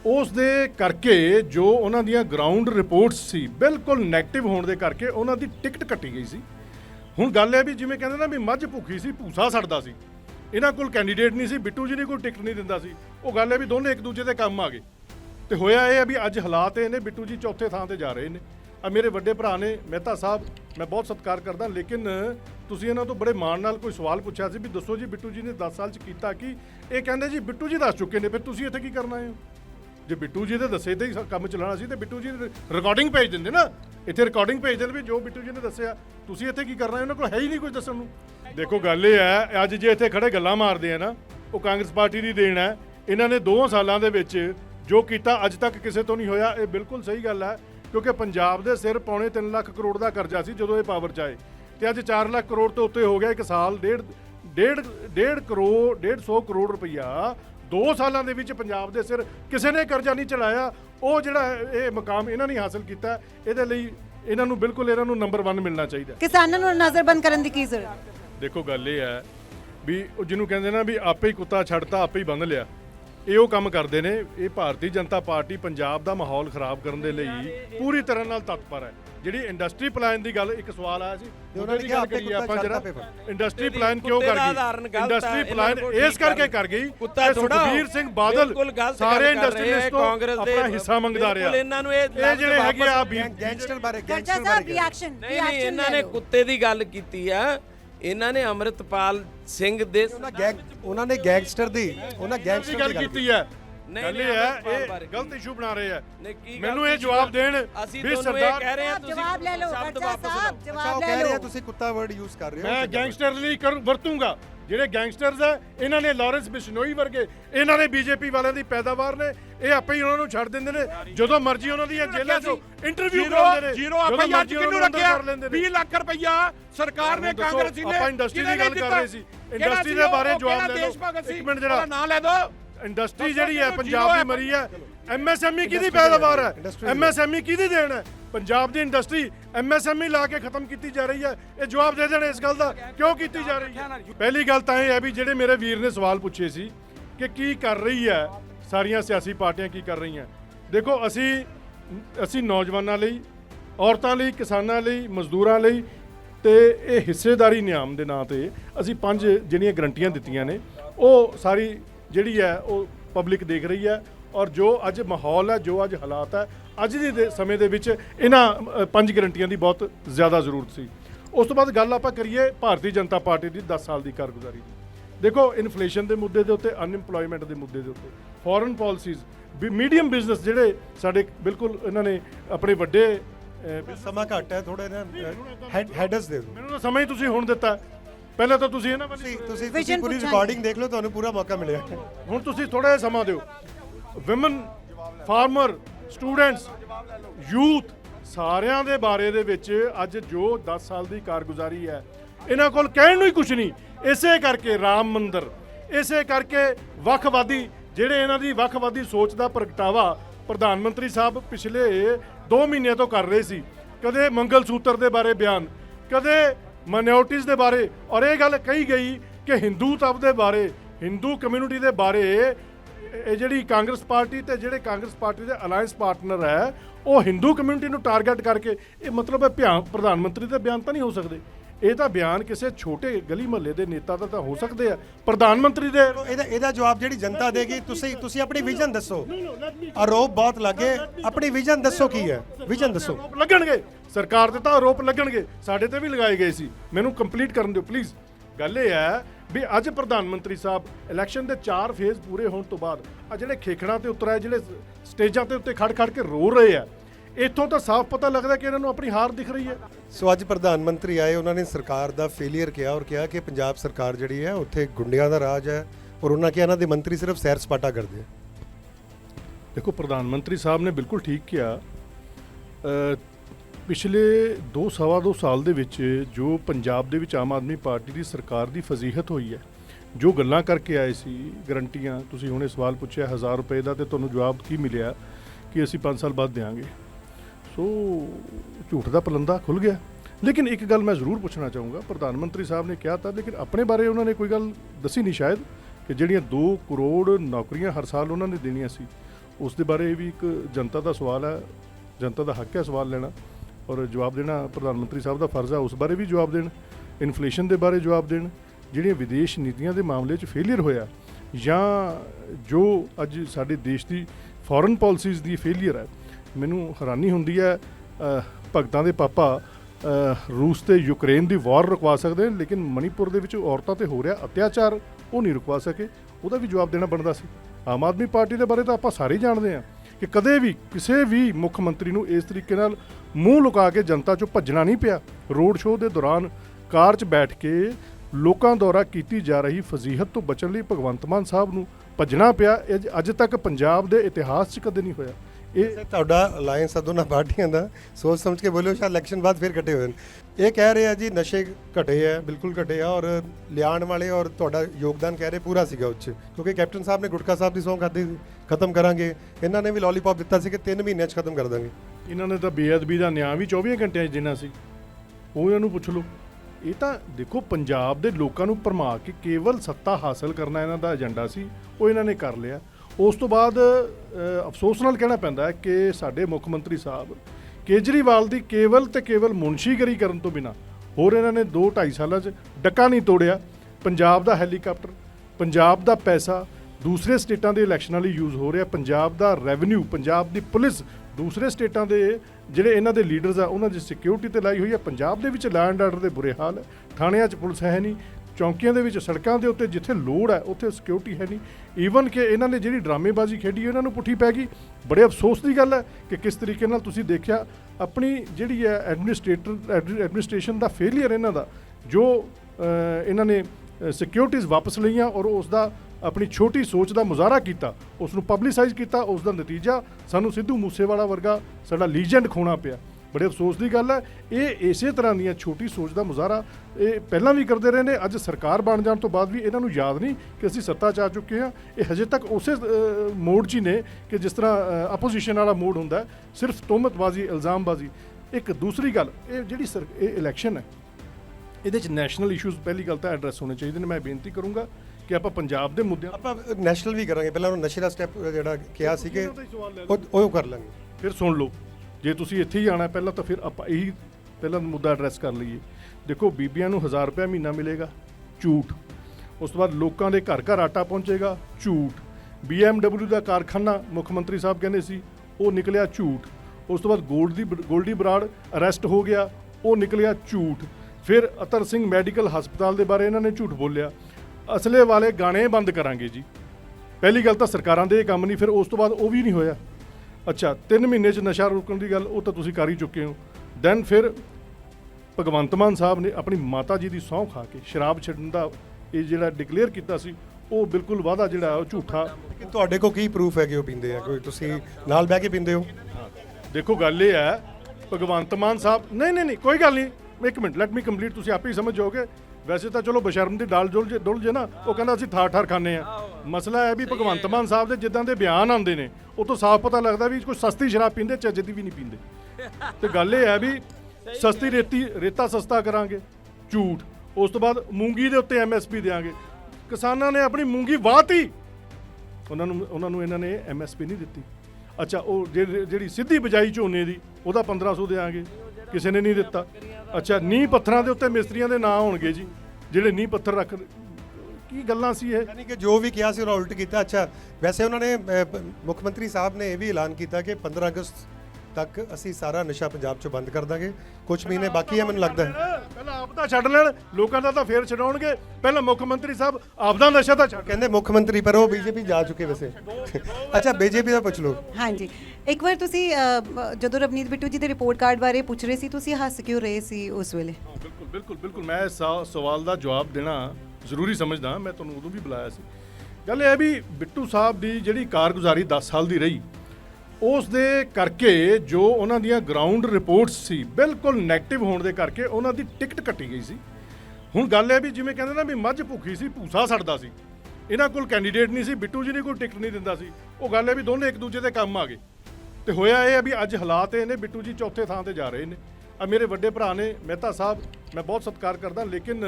ਉਸ ਦੇ ਕਰਕੇ ਜੋ ਉਹਨਾਂ ਦੀਆਂ ਗਰਾਊਂਡ ਰਿਪੋਰਟਸ ਸੀ, ਬਿਲਕੁਲ 네ਗੇਟਿਵ ਹੋਣ ਦੇ ਕਰਕੇ ਉਹਨਾਂ ਦੀ ਟਿਕਟ ਕੱਟੀ ਗਈ ਸੀ। ਹੁਣ ਗੱਲ ਇਹ ਵੀ ਜਿਵੇਂ ਕਹਿੰਦੇ ਨਾ ਵੀ ਮੱਝ ਭੁੱਖੀ ਸੀ, ਭੂਸਾ ਸੜਦਾ ਸੀ। ਇਹਨਾਂ ਕੋਲ ਕੈਂਡੀਡੇਟ ਨਹੀਂ ਸੀ, ਬਿੱਟੂ ਜੀ ਨੇ ਕੋਈ ਟਿਕਟ ਨਹੀਂ ਦਿੰਦਾ ਸੀ। ਉਹ ਗੱਲ ਹੈ ਵੀ ਦੋਨੇ ਇੱਕ ਦੂਜੇ ਦੇ ਕੰਮ ਆ ਗਏ। ਤੇ ਹੋਇਆ ਇਹ ਹੈ ਵੀ ਅੱਜ ਹਾਲਾਤ ਇਹ ਨੇ, ਬਿੱਟੂ ਜੀ ਚੌਥੇ ਥਾਂ ਤੇ ਜਾ ਰਹੇ ਨੇ। ਆ ਮੇਰੇ ਵੱਡੇ ਭਰਾ ਨੇ, ਮਹਿਤਾ ਸਾਹਿਬ, ਮੈਂ ਬਹੁਤ ਸਤਿਕਾਰ ਕਰਦਾ, ਲੇਕਿਨ ਤੁਸੀਂ ਇਹਨਾਂ ਤੋਂ ਬੜੇ ਮਾਣ ਨਾਲ ਕੋਈ ਸਵਾਲ ਪੁੱਛਿਆ ਸੀ ਵੀ ਦੱਸੋ ਜੀ, ਬਿੱਟੂ ਜੀ ਨੇ 10 ਸਾਲ ਚ ਕੀਤਾ ਕੀ? ਇਹ ਕਹਿੰਦੇ ਜੀ, ਬਿੱਟੂ ਜੀ ਦੱਸ ਚੁੱਕੇ ਨੇ, ਫਿਰ ਤੁਸੀਂ ਇੱਥੇ ਕੀ ਕਰਨਾ ਹੈ? ਜੇ ਬਿੱਟੂ ਜੀ ਦੇ ਦੱਸੇ ਤੇ ਹੀ ਕੰਮ ਚਲਾਉਣਾ ਸੀ ਤੇ ਬਿੱਟੂ ਜੀ ਰਿਕਾਰਡਿੰਗ ਭੇਜ ਦਿੰਦੇ ਨਾ। ਇੱਥੇ ਰਿਕਾਰਡਿੰਗ ਭੇਜ ਦਿੰਦੇ ਵੀ ਜੋ ਬਿੱਟੂ ਜੀ ਨੇ ਦੱਸਿਆ। ਤੁਸੀਂ ਇੱਥੇ ਕੀ ਕਰਨਾ? ਉਹਨਾਂ ਕੋਲ ਹੈ ਹੀ ਨਹੀਂ ਕੁਝ ਦੱਸਣ ਨੂੰ। ਦੇਖੋ, ਗੱਲ ਇਹ ਹੈ, ਅੱਜ ਜੇ ਇੱਥੇ ਖੜੇ ਗੱਲਾਂ ਮਾਰਦੇ ਆ ਨਾ, ਉਹ ਕਾਂਗਰਸ ਪਾਰਟੀ ਦੀ ਦੇਣ ਹੈ। ਇਹਨਾਂ ਨੇ ਦੋਹਾਂ ਸਾਲਾਂ ਦੇ ਵਿੱਚ ਜੋ ਕੀਤਾ, ਅੱਜ ਤੱਕ ਕਿਸੇ ਤੋਂ ਨਹੀਂ ਹੋਇਆ। ਇਹ ਬਿਲਕੁਲ ਸਹੀ ਗੱਲ ਹੈ, ਕਿਉਂਕਿ ਪੰਜਾਬ ਦੇ ਸਿਰ ਪੌਣੇ 3 ਲੱਖ ਕਰੋੜ ਦਾ ਕਰਜ਼ਾ ਸੀ ਜਦੋਂ ਇਹ ਪਾਵਰ 'ਚ ਆਏ। ਤੇ ਅੱਜ 4 ਲੱਖ ਕਰੋੜ ਤੋਂ ਉੱਤੇ ਹੋ ਗਿਆ ਇੱਕ ਸਾਲ, ਡੇਢ ਡੇਢ ਡੇਢ ਕਰੋੜ 150 ਕਰੋੜ ਰੁਪਈਆ ਦੋ ਸਾਲਾਂ ਦੇ ਵਿੱਚ ਪੰਜਾਬ ਦੇ ਸਿਰ ਕਿਸੇ ਨੇ ਕਰਜ਼ਾ ਨਹੀਂ ਚਲਾਇਆ। ਉਹ ਜਿਹੜਾ ਇਹ ਮਕਾਮ ਇਹਨਾਂ ਨੇ ਹਾਸਲ ਕੀਤਾ ਇਹਦੇ ਲਈ ਇਹਨਾਂ ਨੂੰ ਬਿਲਕੁਲ ਇਹਨਾਂ ਨੂੰ ਨੰਬਰ 1 ਮਿਲਣਾ ਚਾਹੀਦਾ। ਕਿਸਾਨਾਂ ਨੂੰ ਨਜ਼ਰਬੰਦ ਕਰਨ ਦੀ ਕੀ ਜ਼ਰੂਰਤ? ਦੇਖੋ ਗੱਲ ਇਹ ਹੈ ਵੀ ਉਹ ਜਿਹਨੂੰ ਕਹਿੰਦੇ ਨਾ ਵੀ ਆਪੇ ਹੀ ਕੁੱਤਾ ਛੱਡਤਾ ਆਪੇ ਹੀ ਬੰਨ ਲਿਆ। ਇਹ ਉਹ ਕੰਮ ਕਰਦੇ ਨੇ ਇਹ ਭਾਰਤੀ ਜਨਤਾ ਪਾਰਟੀ ਪੰਜਾਬ ਦਾ ਮਾਹੌਲ ਖਰਾਬ ਕਰਨ ਦੇ ਲਈ ਪੂਰੀ ਤਰ੍ਹਾਂ ਨਾਲ ਤਤਪਰ ਹੈ। ਜਿਹੜੀ ਇੰਡਸਟਰੀ ਪਲਾਨ ਦੀ ਗੱਲ ਇੱਕ ਸਵਾਲ ਆਇਆ ਸੀ ਉਹਨਾਂ ਦੀ ਕਿਹਾ ਗੱਲ ਆਪੇ ਕਰੀਏ ਆਪਾਂ ਛੱਡਤਾ ਇੰਡਸਟਰੀ ਪਲਾਨ ਕਿਉਂ ਕਰ ਗਈ ਇੰਡਸਟਰੀ ਪਲਾਨ ਇਸ ਕਰਕੇ ਕਰ ਕਰ ਗਈ ਕਿ ਸੁਖਬੀਰ ਸਿੰਘ ਬਾਦਲ ਸਾਰੇ ਕਰ ਤੋਂ ਕਾਂਗਰਸ ਦੇ ਆਪਣਾ ਹਿੱਸਾ ਮੰਗਦਾ ਰਿਹਾ। ਇਹਨਾਂ ਨੂੰ ਇਹ ਇਹ ਜਿਹੜੇ ਹੈਗੇ ਆ ਵੀ ਗੈਂਗਸਟਰ ਬਾਰੇ ਗੈਂਗਸਟਰ ਸਾਹਿਬ ਬਾਰੇ। ਰਿਐਕਸ਼ਨ ਨਹੀਂ ਨਹੀਂ ਇਹਨਾਂ ਨੇ ਕੁੱਤੇ ਦੀ ਗੱਲ ਕੀਤੀ ਆ। ਇਹਨਾਂ ਨੇ ਅਮਰਿਤਪਾਲ ਸਿੰਘ ਦੇ ਉਹਨਾਂ ਗੈਂਗ ਉਹਨਾਂ ਨੇ ਗੈਂਗਸਟਰ ਦੀ ਉਹਨਾਂ ਗੈਂਗਸਟਰ ਦੀ ਗੱਲ ਕੀਤੀ। ਹੈ। ਨਹੀਂ, ਗੱਲ ਨਹੀਂ, ਇਹ ਹੈ ਅਮਰਿਤਪਾਲ ਇਹ ਬਾਰੇ ਗਲਤ ਇਸ਼ੂ ਬਣਾ ਰਹੇ ਆ। ਨੇ ਕੀ ਮੈਨੂੰ ਗੱਲ ਇਹ ਜਵਾਬ ਦੇਣ ਅਸੀਂ ਵੀ ਤੁਹਾਨੂੰ ਇਹ ਸਰਦਾਰ ਕਹਿ ਰਹੇ ਹਾਂ ਤੁਸੀਂ ਜਵਾਬ ਲੈ ਲਓ ਸ਼ਬਦ ਖਰਚਾ ਵਾਪਸ ਸਾਹਿਬ ਲਓ। ਅੱਛਾ ਜਵਾਬ ਉਹ ਲੈ ਕਹਿ ਰਹੇ ਆ ਲਓ। ਤੁਸੀਂ ਕੁੱਤਾ ਵਰਡ ਯੂਜ਼ ਕਰ ਰਹੇ ਹੋ ਮੈਂ ਗੈਂਗਸਟਰ ਲਈ ਕਰ ਵਰਤੂੰਗਾ। ਜਿਹੜੇ ਗੈਂਗਸਟਰਸ ਹੈ ਇਹਨਾਂ ਨੇ ਲਾਰੈਂਸ ਬਿਸ਼ਨੋਈ ਵਰਗੇ ਇਹਨਾਂ ਨੇ ਬੀਜੇਪੀ ਵਾਲਿਆਂ ਦੀ ਪੈਦਾਵਾਰ ਨੇ ਇਹ ਆਪੇ ਹੀ ਉਹਨਾਂ ਨੂੰ ਛੱਡ ਦਿੰਦੇ ਨੇ। ਜਦੋਂ ਮਰਜ਼ੀ ਉਹਨਾਂ ਦੀਆਂ ਜੇਲ੍ਹਾਂ 'ਚੋਂ ਇੰਟਰਵਿਊ ਕਰਾਉਂਦੇ ਨੇ। ਜੀਰੋ ਜਦੋਂ ਆਪਾਂ ਅੱਜ ਮਰਜ਼ੀ ਉਹਨਾਂ ਕਿਹਨੂੰ ਨੂੰ ਅੰਦਰ ਰੱਖਿਆ ਕਰ ਲੈਂਦੇ ਨੇ 20 ਲੱਖ ਰੁਪਈਆ ਸਰਕਾਰ ਨੇ ਕਾਂਗਰਸੀ ਨੇ ਆਪਾਂ ਇੰਡਸਟਰੀ ਦੀ ਗੱਲ ਕਰ ਰਹੇ ਸੀ। ਇੰਡਸਟਰੀ ਦੇ ਬਾਰੇ ਜਵਾਬ ਲੈ ਲਓ। ਇੱਕ ਮਿੰਟ ਜਿਹੜਾ ਨਾਂ ਲੈ ਦੋ ਇੰਡਸਟਰੀ ਜਿਹੜੀ ਹੈ ਪੰਜਾਬ ਦੀ ਮਰੀ ਹੈ ਐਮਐਸਐਮਈ ਕਿਹਦੀ ਪੈਦਾਵਾਰ ਹੈ। ਐਮਐਸਐਮਈ ਕਿਹਦੀ ਦੇਣ ਹੈ? ਪੰਜਾਬ ਦੀ ਇੰਡਸਟਰੀ ਐਮਐਸਐਮਈ ਲਾ ਕੇ ਖਤਮ ਕੀਤੀ ਜਾ ਰਹੀ ਹੈ। ਇਹ ਜਵਾਬ ਦੇ ਦੇਣ ਇਸ ਗੱਲ ਦਾ ਕਿਉਂ ਕੀਤੀ ਜਾ ਰਹੀ ਹੈ? ਪਹਿਲੀ ਗੱਲ ਤਾਂ ਇਹ ਹੈ ਵੀ ਜਿਹੜੇ ਮੇਰੇ ਵੀਰ ਨੇ ਸਵਾਲ ਪੁੱਛੇ ਸੀ ਕਿ ਕੀ ਕਰ ਰਹੀ ਹੈ ਸਾਰੀਆਂ ਸਿਆਸੀ ਪਾਰਟੀਆਂ ਕੀ ਕਰ ਰਹੀਆਂ? ਦੇਖੋ ਅਸੀਂ ਅਸੀਂ ਨੌਜਵਾਨਾਂ ਲਈ ਔਰਤਾਂ ਲਈ ਕਿਸਾਨਾਂ ਲਈ ਮਜ਼ਦੂਰਾਂ ਲਈ ਤੇ ਇਹ ਹਿੱਸੇਦਾਰੀ ਨਿਯਮ ਦੇ ਨਾਂ ਤੇ ਅਸੀਂ ਪੰਜ ਜਿਹੜੀਆਂ ਗਰੰਟੀਆਂ ਦਿੱਤੀਆਂ ਨੇ ਉਹ ਸਾਰੀ ਜਿਹੜੀ ਹੈ ਉਹ ਪਬਲਿਕ ਦੇਖ ਰਹੀ ਹੈ ਔਰ ਜੋ ਅੱਜ ਮਾਹੌਲ ਹੈ ਜੋ ਅੱਜ ਹਾਲਾਤ ਹੈ ਅੱਜ ਦੇ ਸਮੇਂ ਦੇ ਵਿੱਚ ਇਹਨਾਂ ਪੰਜ ਗਰੰਟੀਆਂ ਦੀ ਬਹੁਤ ਜ਼ਿਆਦਾ ਜ਼ਰੂਰਤ ਸੀ। ਉਸ ਤੋਂ ਬਾਅਦ ਗੱਲ ਆਪਾਂ ਕਰੀਏ ਭਾਰਤੀ ਜਨਤਾ ਪਾਰਟੀ ਦੀ 10 ਸਾਲ ਦੀ ਕਾਰਗੁਜ਼ਾਰੀ ਦੀ। ਦੇਖੋ ਇਨਫਲੇਸ਼ਨ ਦੇ ਮੁੱਦੇ ਦੇ ਉੱਤੇ ਅਨਇੰਪਲੋਇਮੈਂਟ ਦੇ ਮੁੱਦੇ ਦੇ ਉੱਤੇ ਫੋਰਨ ਪਾਲਿਸੀਜ਼ ਮੀਡੀਅਮ ਬਿਜ਼ਨਸ ਜਿਹੜੇ ਸਾਡੇ ਬਿਲਕੁਲ ਇਹਨਾਂ ਨੇ ਆਪਣੇ ਵੱਡੇ ਸਮਾਂ ਘੱਟ ਹੈ ਥੋੜੇ ਨਾ ਹੈਡਸ ਦੇ ਦਿਓ। ਮੈਨੂੰ ਤਾਂ ਸਮਝ ਤੁਸੀਂ ਹੁਣ ਦਿੱਤਾ। ਪਹਿਲਾਂ ਤਾਂ ਤੁਸੀਂ ਇਹਨਾਂ ਵਾਲੀ ਤੁਸੀਂ ਤੁਸੀਂ Vision ਪੂਰੀ ਪੁੱਛਾਂਗੇ। ਰਿਕਾਰਡਿੰਗ ਦੇਖ ਲਓ ਤੁਹਾਨੂੰ ਪੂਰਾ ਮੌਕਾ ਮਿਲਿਆ। ਹੁਣ ਤੁਸੀਂ ਥੋੜਾ ਜਿਹਾ ਸਮਾਂ ਦਿਓ। ਔਮਨ ਫਾਰਮਰ ਸਟੂਡੈਂਟਸ ਯੂਥ ਸਾਰਿਆਂ ਦੇ ਬਾਰੇ ਦੇ ਵਿੱਚ ਅੱਜ ਜੋ 10 ਸਾਲ ਦੀ ਕਾਰਗੁਜ਼ਾਰੀ ਹੈ ਇਹਨਾਂ ਕੋਲ ਕਹਿਣ ਨੂੰ ਹੀ ਕੁਝ ਨਹੀਂ। ਇਸੇ ਕਰਕੇ ਰਾਮ ਮੰਦਿਰ ਇਸੇ ਕਰਕੇ ਵੱਖਵਾਦੀ ਜਿਹੜੇ ਇਹਨਾਂ ਦੀ ਵੱਖਵਾਦੀ ਸੋਚ ਦਾ ਪ੍ਰਗਟਾਵਾ ਪ੍ਰਧਾਨ ਮੰਤਰੀ ਸਾਹਿਬ ਪਿਛਲੇ 2 ਮਹੀਨਿਆਂ ਤੋਂ ਕਰ ਰਹੇ ਸੀ। ਕਦੇ ਮੰਗਲ ਸੂਤਰ ਦੇ ਬਾਰੇ ਬਿਆਨ ਕਦੇ ਮਾਈਨੋਰਟੀਜ਼ ਦੇ ਬਾਰੇ। ਔਰ ਇਹ ਗੱਲ ਕਹੀ ਗਈ ਕਿ ਹਿੰਦੂ ਤਬ ਦੇ ਬਾਰੇ ਹਿੰਦੂ ਕਮਿਊਨਿਟੀ ਦੇ ਬਾਰੇ, ਇਹ ਜਿਹੜੀ ਕਾਂਗਰਸ ਪਾਰਟੀ ਤੇ ਜਿਹੜੇ ਕਾਂਗਰਸ ਪਾਰਟੀ ਦੇ ਅਲਾਈਅੰਸ ਪਾਰਟਨਰ ਹੈ, ਉਹ ਹਿੰਦੂ ਕਮਿਊਨਿਟੀ ਨੂੰ ਟਾਰਗੇਟ ਕਰਕੇ, ਇਹ ਮਤਲਬ ਹੈ ਪ੍ਰਧਾਨ ਮੰਤਰੀ ਦੇ ਬਿਆਨ ਤਾਂ ਨਹੀਂ ਹੋ ਸਕਦੇ। ਇਹ ਤਾਂ ਬਿਆਨ ਕਿਸੇ ਛੋਟੇ ਗਲੀ ਮਹੱਲੇ ਦੇ ਨੇਤਾ ਦਾ ਤਾਂ ਹੋ ਸਕਦੇ ਆ। ਪ੍ਰਧਾਨ ਮੰਤਰੀ ਦੇ ਇਹਦਾ ਇਹਦਾ ਜਵਾਬ ਜਿਹੜੀ ਜਨਤਾ ਦੇਗੀ ਤੁਸੀਂ ਤੁਸੀਂ ਆਪਣੀ ਵਿਜ਼ਨ ਦੱਸੋ। ਆਰੋਪ ਬਹੁਤ ਲੱਗੇ। ਆਪਣੀ ਵਿਜ਼ਨ ਦੱਸੋ ਕੀ ਹੈ? ਵਿਜ਼ਨ ਦੱਸੋ। ਲੱਗਣਗੇ। ਸਰਕਾਰ ਤੇ ਤਾਂ ਆਰੋਪ ਲੱਗਣਗੇ। ਸਾਡੇ ਤੇ ਵੀ ਲਗਾਏ ਗਏ ਸੀ। ਮੈਨੂੰ ਕੰਪਲੀਟ ਕਰਨ ਦਿਓ ਪਲੀਜ਼ ਗੱਲ ਇਹ ਹੈ ਵੀ ਅੱਜ ਪ੍ਰਧਾਨ ਮੰਤਰੀ ਸਾਹਿਬ ਇਲੈਕਸ਼ਨ ਦੇ 4 ਫੇਜ਼ ਪੂਰੇ ਹੋਣ ਤੋਂ ਬਾਅਦ ਆ ਜਿਹੜੇ ਖੇਖੜਾਂ ਤੇ ਉਤਰ ਆਏ ਜਿਹੜੇ ਸਟੇਜਾਂ ਤੇ ਉੱਤੇ ਖੜ ਖੜ ਕੇ ਰੋ ਰਹੇ ਆ ਇੱਥੋਂ ਤਾਂ ਸਾਫ਼ ਪਤਾ ਲੱਗਦਾ ਕਿ ਇਹਨਾਂ ਨੂੰ ਆਪਣੀ ਹਾਰ ਦਿਖ ਰਹੀ ਹੈ। ਸੋ ਅੱਜ ਪ੍ਰਧਾਨ ਮੰਤਰੀ ਆਏ ਉਹਨਾਂ ਨੇ ਸਰਕਾਰ ਦਾ ਫੇਲਿਅਰ ਕਿਹਾ ਔਰ ਕਿਹਾ ਕਿ ਪੰਜਾਬ ਸਰਕਾਰ ਜਿਹੜੀ ਹੈ ਉੱਥੇ ਗੁੰਡਿਆਂ ਦਾ ਰਾਜ ਹੈ ਔਰ ਉਹਨਾਂ ਕਿਹਾ ਇਹਨਾਂ ਦੇ ਮੰਤਰੀ ਸਿਰਫ ਸੈਰ ਸਪਾਟਾ ਕਰਦੇ ਆ। ਦੇਖੋ ਪ੍ਰਧਾਨ ਮੰਤਰੀ ਸਾਹਿਬ ਨੇ ਬਿਲਕੁਲ ਠੀਕ ਕਿਹਾ। ਅ, ਪਿਛਲੇ 2 ਸਵਾ ਦੋ ਸਾਲ ਦੇ ਵਿੱਚ ਜੋ ਪੰਜਾਬ ਦੇ ਵਿੱਚ ਆਮ ਆਦਮੀ ਪਾਰਟੀ ਦੀ ਸਰਕਾਰ ਦੀ ਫਜ਼ੀਹਤ ਹੋਈ ਹੈ ਜੋ ਗੱਲਾਂ ਕਰਕੇ ਆਏ ਸੀ ਗਰੰਟੀਆਂ ਤੁਸੀਂ ਹੁਣੇ ਸਵਾਲ ਪੁੱਛਿਆ 1000 ਰੁਪਏ ਦਾ ਤੇ ਤੁਹਾਨੂੰ ਜਵਾਬ ਕੀ ਮਿਲਿਆ ਕਿ ਅਸੀਂ 5 ਸਾਲ ਬਾਅਦ ਦੇਵਾਂਗੇ ਸੋ ਝੂਠ ਦਾ ਪਲੰਦਾ ਖੁੱਲ ਗਿਆ। ਲੇਕਿਨ ਇੱਕ ਗੱਲ ਮੈਂ ਜ਼ਰੂਰ ਪੁੱਛਣਾ ਚਾਹੂੰਗਾ। ਪ੍ਰਧਾਨ ਮੰਤਰੀ ਸਾਹਿਬ ਨੇ ਕਿਹਾ ਤਾਂ, ਲੇਕਿਨ ਆਪਣੇ ਬਾਰੇ ਉਹਨਾਂ ਨੇ ਕੋਈ ਗੱਲ ਦੱਸੀ ਨਹੀਂ ਸ਼ਾਇਦ ਕਿ ਜਿਹੜੀਆਂ 2 ਕਰੋੜ ਨੌਕਰੀਆਂ ਹਰ ਸਾਲ ਉਹਨਾਂ ਨੇ ਦੇਣੀਆਂ ਸੀ। ਉਸ ਦੇ ਬਾਰੇ ਵੀ ਇੱਕ ਜਨਤਾ ਦਾ ਸਵਾਲ ਹੈ, ਜਨਤਾ ਦਾ ਹੱਕ ਹੈ ਸਵਾਲ ਲੈਣਾ ਔਰ ਜਵਾਬ ਦੇਣਾ ਪ੍ਰਧਾਨ ਮੰਤਰੀ ਸਾਹਿਬ ਦਾ ਫਰਜ਼ ਹੈ। ਉਸ ਬਾਰੇ ਵੀ ਜਵਾਬ ਦੇਣ, ਇਨਫਲੇਸ਼ਨ ਦੇ ਬਾਰੇ ਜਵਾਬ ਦੇਣ, ਜਿਹੜੀਆਂ ਵਿਦੇਸ਼ ਨੀਤੀਆਂ ਦੇ ਮਾਮਲੇ 'ਚ ਫੇਲਿਅਰ ਹੋਇਆ ਜਾਂ ਜੋ ਅੱਜ ਸਾਡੇ ਦੇਸ਼ ਦੀ ਫੋਰਨ ਪਾਲਿਸੀਜ਼ ਦੀ ਫੇਲਿਅਰ ਹੈ ਮੈਨੂੰ ਹੈਰਾਨੀ ਹੁੰਦੀ ਹੈ ਭਗਤਾਂ ਦੇ ਪਾਪਾ ਰੂਸ ਤੇ ਯੂਕਰੇਨ ਦੀ ਵਾਰ ਰੁਕਵਾ ਸਕਦੇ ਨੇ, ਲੇਕਿਨ ਮਣੀਪੁਰ ਦੇ ਵਿੱਚ ਔਰਤਾਂ ਤੇ ਹੋ ਰਿਹਾ ਅਤਿਆਚਾਰ, ਉਹ ਨਹੀਂ ਰੁਕਵਾ ਸਕੇ। ਉਹਦਾ ਵੀ ਜਵਾਬ ਦੇਣਾ ਬਣਦਾ ਸੀ। ਆਮ ਆਦਮੀ ਪਾਰਟੀ ਦੇ ਬਾਰੇ ਤਾਂ ਆਪਾਂ ਸਾਰੇ ਹੀ ਜਾਣਦੇ ਹਾਂ ਕਿ ਕਦੇ ਵੀ ਕਿਸੇ ਵੀ ਮੁੱਖ ਮੰਤਰੀ ਨੂੰ ਇਸ ਤਰੀਕੇ ਨਾਲ ਮੂੰਹ ਲੁਕਾ ਕੇ ਜਨਤਾ ਚੋਂ ਭੱਜਣਾ ਨਹੀਂ ਪਿਆ। ਰੋਡ ਸ਼ੋਅ ਦੇ ਦੌਰਾਨ ਕਾਰ 'ਚ ਬੈਠ ਕੇ ਲੋਕਾਂ ਦੁਆਰਾ ਕੀਤੀ ਜਾ ਰਹੀ ਫਜ਼ੀਹਤ ਤੋਂ ਬਚਣ ਲਈ ਭਗਵੰਤ ਮਾਨ ਸਾਹਿਬ ਨੂੰ ਭੱਜਣਾ ਪਿਆ। ਇਹ ਅੱਜ ਤੱਕ ਪੰਜਾਬ ਦੇ ਇਤਿਹਾਸ 'ਚ ਕਦੇ ਨਹੀਂ ਹੋਇਆ। ਇਹ ਤੁਹਾਡਾ ਅਲਾਈਅੰਸ ਆ ਦੋਨਾਂ ਪਾਰਟੀਆਂ ਦਾ। ਸੋਚ ਸਮਝ ਕੇ ਬੋਲਿਓ, ਸ਼ਾਇਦ ਇਲੈਕਸ਼ਨ ਬਾਅਦ ਫਿਰ ਘਟੇ ਹੋਏ ਜਾਣ ਇਹ ਕਹਿ ਰਹੇ ਆ ਜੀ, ਨਸ਼ੇ ਘਟੇ ਆ, ਬਿਲਕੁਲ ਘਟੇ ਆ, ਔਰ ਲਿਆਉਣ ਵਾਲੇ ਔਰ ਤੁਹਾਡਾ ਯੋਗਦਾਨ ਕਹਿ ਰਹੇ ਪੂਰਾ ਸੀਗਾ ਉੱਚ। ਕਿਉਂਕਿ ਕੈਪਟਨ ਸਾਹਿਬ ਨੇ ਗੁਟਕਾ ਸਾਹਿਬ ਦੀ ਸੌਂ ਖਾਧੀ ਸੀ ਖਤਮ ਕਰਾਂਗੇ। ਇਹਨਾਂ ਨੇ ਵੀ ਲੋਲੀਪੌਪ ਦਿੱਤਾ ਸੀ ਕਿ 3 ਮਹੀਨਿਆਂ 'ਚ ਖਤਮ ਕਰ ਦਾਂਗੇ। ਇਹਨਾਂ ਨੇ ਤਾਂ ਬੇਅਦਬੀ ਦਾ ਨਿਆਂ ਵੀ 24 ਘੰਟਿਆਂ 'ਚ ਦੇਣਾ ਸੀ। ਉਹ ਇਹਨਾਂ ਨੂੰ ਪੁੱਛ ਲਓ। ਇਹ ਤਾਂ ਦੇਖੋ, ਪੰਜਾਬ ਦੇ ਲੋਕਾਂ ਨੂੰ ਭਰਮਾ ਕੇ ਕੇਵਲ ਸੱਤਾ ਹਾਸਲ ਕਰਨਾ ਇਹਨਾਂ ਦਾ ਏਜੰਡਾ ਸੀ, ਉਹ ਇਹਨਾਂ ਨੇ ਕਰ ਲਿਆ। ਉਸ ਤੋਂ ਬਾਅਦ ਅਫਸੋਸ ਨਾਲ ਕਹਿਣਾ ਪੈਂਦਾ ਹੈ ਕਿ ਸਾਡੇ ਮੁੱਖ ਮੰਤਰੀ ਸਾਹਿਬ ਕੇਜਰੀਵਾਲ ਦੀ ਕੇਵਲ ਤੇ ਕੇਵਲ ਮੁਨਸ਼ੀਗਰੀ ਕਰਨ ਤੋਂ ਬਿਨਾ ਹੋਰ ਇਹਨਾਂ ਨੇ 2 2.5 ਸਾਲਾਂ 'ਚ ਡੱਕਾ ਨਹੀਂ ਤੋੜਿਆ। ਪੰਜਾਬ ਦਾ ਹੈਲੀਕਾਪਟਰ, ਪੰਜਾਬ ਦਾ ਪੈਸਾ, ਦੂਸਰੇ ਸਟੇਟਾਂ ਦੇ ਇਲੈਕਸ਼ਨਾਂ ਲਈ ਯੂਜ਼ ਹੋ ਰਿਹਾ, ਪੰਜਾਬ ਦਾ ਰੈਵਨਿਊ, ਪੰਜਾਬ ਦੀ ਪੁਲਿਸ ਦੂਸਰੇ ਸਟੇਟਾਂ ਦੇ ਜਿਹੜੇ ਇਹਨਾਂ ਦੇ ਲੀਡਰਸ ਆ, ਉਹਨਾਂ ਦੀ ਸਿਕਿਉਰਿਟੀ ਤੇ ਲਾਈ ਹੋਈ ਹੈ ਪੰਜਾਬ ਦੇ ਵਿੱਚ ਲੈਂਡ ਆਰਡਰ ਦੇ ਬੁਰੇ ਹਾਲ ਹੈ ਥਾਣਿਆਂ 'ਚ ਪੁਲਿਸ ਹੈ ਨਹੀਂ ਚੌਂਕੀਆਂ ਦੇ ਵਿੱਚ, ਸੜਕਾਂ ਦੇ ਉੱਤੇ ਜਿੱਥੇ ਲੋੜ ਹੈ, ਉੱਥੇ ਸਿਕਿਉਰਿਟੀ ਹੈ ਨਹੀਂ। ਈਵਨ ਕਿ ਇਹਨਾਂ ਨੇ ਜਿਹੜੀ ਡਰਾਮੇਬਾਜ਼ੀ ਖੇਡੀ ਇਹਨਾਂ ਨੂੰ ਪੁੱਠੀ ਪੈ ਗਈ। ਬੜੇ ਅਫਸੋਸ ਦੀ ਗੱਲ ਹੈ ਕਿ ਕਿਸ ਤਰੀਕੇ ਨਾਲ ਤੁਸੀਂ ਦੇਖਿਆ, ਆਪਣੀ ਜਿਹੜੀ ਹੈ ਐਡਮਿਨਿਸਟ੍ਰੇਟਰ ਐਡਮਿਨਿਸਟ੍ਰੇਸ਼ਨ ਦਾ ਫੇਲਿਅਰ ਇਹਨਾਂ ਦਾ, ਜੋ ਇਹਨਾਂ ਨੇ ਸਿਕਿਉਰਿਟੀਜ਼ ਵਾਪਸ ਲਈਆਂ ਔਰ ਉਸ ਦਾ ਆਪਣੀ ਛੋਟੀ ਸੋਚ ਦਾ ਮੁਜ਼ਾਹਰਾ ਕੀਤਾ ਉਸ ਨੂੰ ਪਬਲਿਸਾਈਜ਼ ਕੀਤਾ ਉਸ ਦਾ ਨਤੀਜਾ ਸਾਨੂੰ ਸਿੱਧੂ ਮੂਸੇਵਾਲਾ ਵਰਗਾ ਸਾਡਾ ਲੀਜੈਂਡ ਖੋਣਾ ਪਿਆ। ਬੜੇ ਅਫਸੋਸ ਦੀ ਗੱਲ ਹੈ। ਇਹ ਇਸੇ ਤਰ੍ਹਾਂ ਦੀਆਂ ਛੋਟੀ ਸੋਚ ਦਾ ਮੁਜ਼ਾਹਰਾ ਇਹ ਪਹਿਲਾਂ ਵੀ ਕਰਦੇ ਰਹੇ ਨੇ ਅੱਜ ਸਰਕਾਰ ਬਣ ਜਾਣ ਤੋਂ ਬਾਅਦ ਵੀ ਇਹਨਾਂ ਨੂੰ ਯਾਦ ਨਹੀਂ ਕਿ ਅਸੀਂ ਸੱਤਾ 'ਚ ਆ ਚੁੱਕੇ ਹਾਂ। ਇਹ ਹਜੇ ਤੱਕ ਉਸੇ ਮੋੜ 'ਚ ਹੀ ਨੇ ਕਿ ਜਿਸ ਤਰ੍ਹਾਂ ਆਪੋਜੀਸ਼ਨ ਵਾਲਾ ਮੋੜ ਹੁੰਦਾ ਸਿਰਫ ਤੋਮਤਬਾਜ਼ੀ ਇਲਜ਼ਾਮਬਾਜ਼ੀ। ਇੱਕ ਦੂਸਰੀ ਗੱਲ ਇਹ ਜਿਹੜੀ ਸਰ ਇਹ ਇਲੈਕਸ਼ਨ ਹੈ ਇਹਦੇ 'ਚ ਨੈਸ਼ਨਲ ਇਸ਼ੂਜ਼ ਪਹਿਲੀ ਗੱਲ ਤਾਂ ਐਡਰੈਸ ਹੋਣੇ ਚਾਹੀਦੇ ਨੇ। ਮੈਂ ਬੇਨਤੀ ਕਰੂੰਗਾ ਕਿ ਆਪਾਂ ਪੰਜਾਬ ਦੇ ਮੁੱਦਿਆਂ ਆਪਾਂ ਨੈਸ਼ਨਲ ਵੀ ਕਰਾਂਗੇ। ਪਹਿਲਾਂ ਉਹ ਨਸ਼ੇ ਦਾ ਸਟੈਪ ਜਿਹੜਾ ਕਿਹਾ ਸੀ ਕਿ ਉਹ ਕਰ ਲਾਂਗੇ। ਫਿਰ ਸੁਣ ਲਓ। ਜੇ ਤੁਸੀਂ ਇੱਥੇ ਹੀ ਆਣਾ ਪਹਿਲਾਂ ਤਾਂ ਫਿਰ ਆਪਾਂ ਇਹੀ ਪਹਿਲਾਂ ਮੁੱਦਾ ਐਡਰੈਸ ਕਰ ਲਈਏ। ਦੇਖੋ, ਬੀਬੀਆਂ ਨੂੰ 1000 ਰੁਪਏ ਮਹੀਨਾ ਮਿਲੇਗਾ, ਝੂਠ। ਉਸ ਤੋਂ ਬਾਅਦ ਲੋਕਾਂ ਦੇ ਘਰ ਘਰ ਆਟਾ ਪਹੁੰਚੇਗਾ, ਝੂਠ। BMW ਦਾ ਕਾਰਖਾਨਾ, ਮੁੱਖ ਮੰਤਰੀ ਸਾਹਿਬ ਕਹਿੰਦੇ ਸੀ, ਉਹ ਨਿਕਲਿਆ ਝੂਠ। ਉਸ ਤੋਂ ਬਾਅਦ ਗੋਲਡ ਦੀ ਗੋਲਡੀ ਬਰਾੜ ਅਰੈਸਟ ਹੋ ਗਿਆ, ਉਹ ਨਿਕਲਿਆ ਝੂਠ। ਫਿਰ ਅਤਰ ਸਿੰਘ ਮੈਡੀਕਲ ਹਸਪਤਾਲ ਦੇ ਬਾਰੇ ਇਹਨਾਂ ਨੇ ਝੂਠ ਬੋਲਿਆ। ਅਸਲੇ ਵਾਲੇ ਗਾਣੇ ਬੰਦ ਕਰਾਂਗੇ ਜੀ। ਪਹਿਲੀ ਗੱਲ ਤਾਂ ਸਰਕਾਰਾਂ ਦੇ ਇਹ ਕੰਮ ਨਹੀਂ, ਫਿਰ ਉਸ ਤੋਂ ਬਾਅਦ ਉਹ ਵੀ ਨਹੀਂ ਹੋਇਆ। ਅੱਛਾ 3 ਮਹੀਨੇ 'ਚ ਨਸ਼ਾ ਰੋਕਣ ਦੀ ਗੱਲ ਉਹ ਤਾਂ ਤੁਸੀਂ ਕਰ ਹੀ ਚੁੱਕੇ ਹੋ। ਦੈਨ ਫਿਰ ਭਗਵੰਤ ਮਾਨ ਸਾਹਿਬ ਨੇ ਆਪਣੀ ਮਾਤਾ ਜੀ ਦੀ ਸਹੁੰ ਖਾ ਕੇ ਸ਼ਰਾਬ ਛੱਡਣ ਦਾ ਇਹ ਜਿਹੜਾ ਡਿਕਲੇਅਰ ਕੀਤਾ ਸੀ ਉਹ ਬਿਲਕੁਲ ਵਾਅਦਾ ਜਿਹੜਾ ਉਹ ਝੂਠਾ। ਕਿ ਤੁਹਾਡੇ ਕੋਲ ਕੀ ਪ੍ਰੂਫ ਹੈ ਕਿ ਉਹ ਪੀਂਦੇ ਆ? ਕੋਈ ਤੁਸੀਂ ਨਾਲ ਬਹਿ ਕੇ ਪੀਂਦੇ ਹੋ? ਦੇਖੋ ਗੱਲ ਇਹ ਹੈ ਭਗਵੰਤ ਮਾਨ ਸਾਹਿਬ ਨਹੀਂ ਨਹੀਂ ਨਹੀਂ ਕੋਈ ਗੱਲ ਨਹੀਂ। ਇੱਕ ਮਿੰਟ ਲੈਟ ਮੀ ਕੰਪਲੀਟ ਤੁਸੀਂ ਆਪੇ ਹੀ ਸਮਝ ਜਾਓਗੇ। ਵੈਸੇ ਤਾਂ ਚਲੋ ਬਸ਼ਰਮ ਦੀ ਡਾਲ ਜੁਲ ਜੇ ਡੁੱਲ ਜੇ ਨਾ ਉਹ ਕਹਿੰਦਾ ਅਸੀਂ ਠਾਰ ਠਾਰ ਖਾਂਦੇ ਆ ਮਸਲਾ ਹੈ ਵੀ ਭਗਵੰਤ ਮਾਨ ਸਾਹਿਬ ਦੇ ਜਿੱਦਾਂ ਦੇ ਬਿਆਨ ਆਉਂਦੇ ਨੇ ਉਹ ਤੋਂ ਸਾਫ਼ ਪਤਾ ਲੱਗਦਾ ਵੀ ਕੋਈ ਸਸਤੀ ਸ਼ਰਾਬ ਪੀਂਦੇ ਚੱਜ ਦੀ ਵੀ ਨਹੀਂ ਪੀਂਦੇ। ਤੇ ਗੱਲ ਇਹ ਹੈ ਵੀ ਸਸਤੀ ਰੇਤੀ ਰੇਤਾ ਸਸਤਾ ਕਰਾਂਗੇ ਝੂਠ। ਉਸ ਤੋਂ ਬਾਅਦ ਮੂੰਗੀ ਦੇ ਉੱਤੇ ਐਮਐਸਪੀ ਦੇਾਂਗੇ ਕਿਸਾਨਾਂ ਨੇ ਆਪਣੀ ਮੂੰਗੀ ਵਾਹਤੀ। ਉਹਨਾਂ ਨੂੰ ਉਹਨਾਂ ਨੂੰ ਇਹਨਾਂ ਨੇ ਐਮਐਸਪੀ ਨਹੀਂ ਦਿੱਤੀ। ਅੱਛਾ ਉਹ ਜਿਹੜੀ ਸਿੱਧੀ ਬਜਾਈ ਝੋਨੇ ਦੀ ਉਹਦਾ 1500 ਦੇਾਂਗੇ ਕਿਸੇ ਨੇ ਨਹੀਂ ਦਿੱਤਾ। ਅੱਛਾ ਨੀਂਹ ਪੱਥਰਾਂ ਦੇ ਉੱਤੇ ਮਿਸਤਰੀਆਂ ਦੇ ਨਾਂ ਹੋਣਗੇ ਜੀ। ਜਿਹੜੇ ਨੀਂਹ ਪੱਥਰ ਰੱਖ ਕੀ ਗੱਲਾਂ ਸੀ ਇਹ? ਯਾਨੀ ਕਿ ਜੋ ਵੀ ਕਿਹਾ ਸੀ ਉਹਨਾਂ ਉਲਟ ਕੀਤਾ। ਅੱਛਾ, ਵੈਸੇ ਉਹਨਾਂ ਨੇ ਮੁੱਖ ਮੰਤਰੀ ਸਾਹਿਬ ਨੇ ਇਹ ਵੀ ਐਲਾਨ ਕੀਤਾ ਕਿ 15 ਅਗਸਤ ਤੱਕ ਅਸੀਂ ਸਾਰਾ ਨਸ਼ਾ ਪੰਜਾਬ 'ਚੋਂ ਬੰਦ ਕਰ ਦਾਂਗੇ। ਕੁਝ ਮਹੀਨੇ ਬਾਕੀ ਹੈ ਮੈਨੂੰ ਲੱਗਦਾ ਹੈ। ਤਾਂ ਛੱਡ ਲੈਣ ਲੋਕਾਂ ਦਾ ਤਾਂ ਫੇਰ ਛਡਾਉਣਗੇ। ਪਹਿਲਾਂ ਮੁੱਖ ਮੰਤਰੀ ਸਾਹਿਬ ਆਪ ਦਾ ਨਸ਼ਾ ਤਾਂ ਛੱਡ। ਕਹਿੰਦੇ ਮੁੱਖ ਮੰਤਰੀ ਪਰ ਉਹ ਬੀਜੇਪੀ ਜਾ ਚੁੱਕੇ ਵੈਸੇ। ਅੱਛਾ ਬੀਜੇਪੀ ਦਾ ਪੁੱਛ ਲਓ। ਹਾਂਜੀ। ਇੱਕ ਵਾਰ ਤੁਸੀਂ ਜਦੋਂ ਰਵਨੀਤ ਬਿੱਟੂ ਜੀ ਦੇ ਰਿਪੋਰਟ ਕਾਰਡ ਬਾਰੇ ਪੁੱਛ ਰਹੇ ਸੀ ਤੁਸੀਂ ਹੱਸ ਕਿਉਂ ਰਹੇ ਸੀ ਉਸ ਵੇਲੇ? ਹਾਂ, ਬਿਲਕੁਲ ਬਿਲਕੁਲ ਬਿਲਕੁਲ। ਮੈਂ ਸਵਾਲ ਦਾ ਜਵਾਬ ਦੇਣਾ ਜ਼ਰੂਰੀ ਸਮਝਦਾ। ਮੈਂ ਤੁਹਾਨੂੰ ਉਦੋਂ ਵੀ ਬੁਲਾਇਆ ਸੀ। ਗੱਲ ਇਹ ਵੀ ਬਿੱਟੂ ਸਾਹਿਬ ਦੀ ਜਿਹੜੀ ਕਾਰਗੁਜ਼ਾਰੀ 10 ਸਾਲ ਦੀ ਰਹੀ ਉਸ ਦੇ ਕਰਕੇ ਜੋ ਉਹਨਾਂ ਦੀਆਂ ਗਰਾਊਂਡ ਰਿਪੋਰਟਸ ਸੀ, ਬਿਲਕੁਲ 네ਗੇਟਿਵ ਹੋਣ ਦੇ ਕਰਕੇ ਉਹਨਾਂ ਦੀ ਟਿਕਟ ਕੱਟੀ ਗਈ ਸੀ। ਹੁਣ ਗੱਲ ਹੈ ਵੀ ਜਿਵੇਂ ਕਹਿੰਦੇ ਨਾ ਵੀ ਮੱਝ ਭੁੱਖੀ ਸੀ, ਭੂਸਾ ਸੜਦਾ ਸੀ। ਇਹਨਾਂ ਕੋਲ ਕੈਂਡੀਡੇਟ ਨਹੀਂ ਸੀ, ਬਿੱਟੂ ਜੀ ਨੇ ਕੋਈ ਟਿਕਟ ਨਹੀਂ ਦਿੰਦਾ ਸੀ। ਉਹ ਗੱਲ ਹੈ ਵੀ ਦੋਨੇ ਇੱਕ ਦੂਜੇ ਦੇ ਕੰਮ ਆ ਗਏ। ਤੇ ਹੋਇਆ ਇਹ ਹੈ ਵੀ ਅੱਜ ਹਾਲਾਤ ਇਹ ਨੇ, ਬਿੱਟੂ ਜੀ ਚੌਥੇ ਥਾਂ ਤੇ ਜਾ ਰਹੇ ਨੇ। ਆ ਮੇਰੇ ਵੱਡੇ ਭਰਾ ਨੇ, ਮਹਿਤਾ ਸਾਹਿਬ, ਮੈਂ ਬਹੁਤ ਸਤਿਕਾਰ ਕਰਦਾ, ਲੇਕਿਨ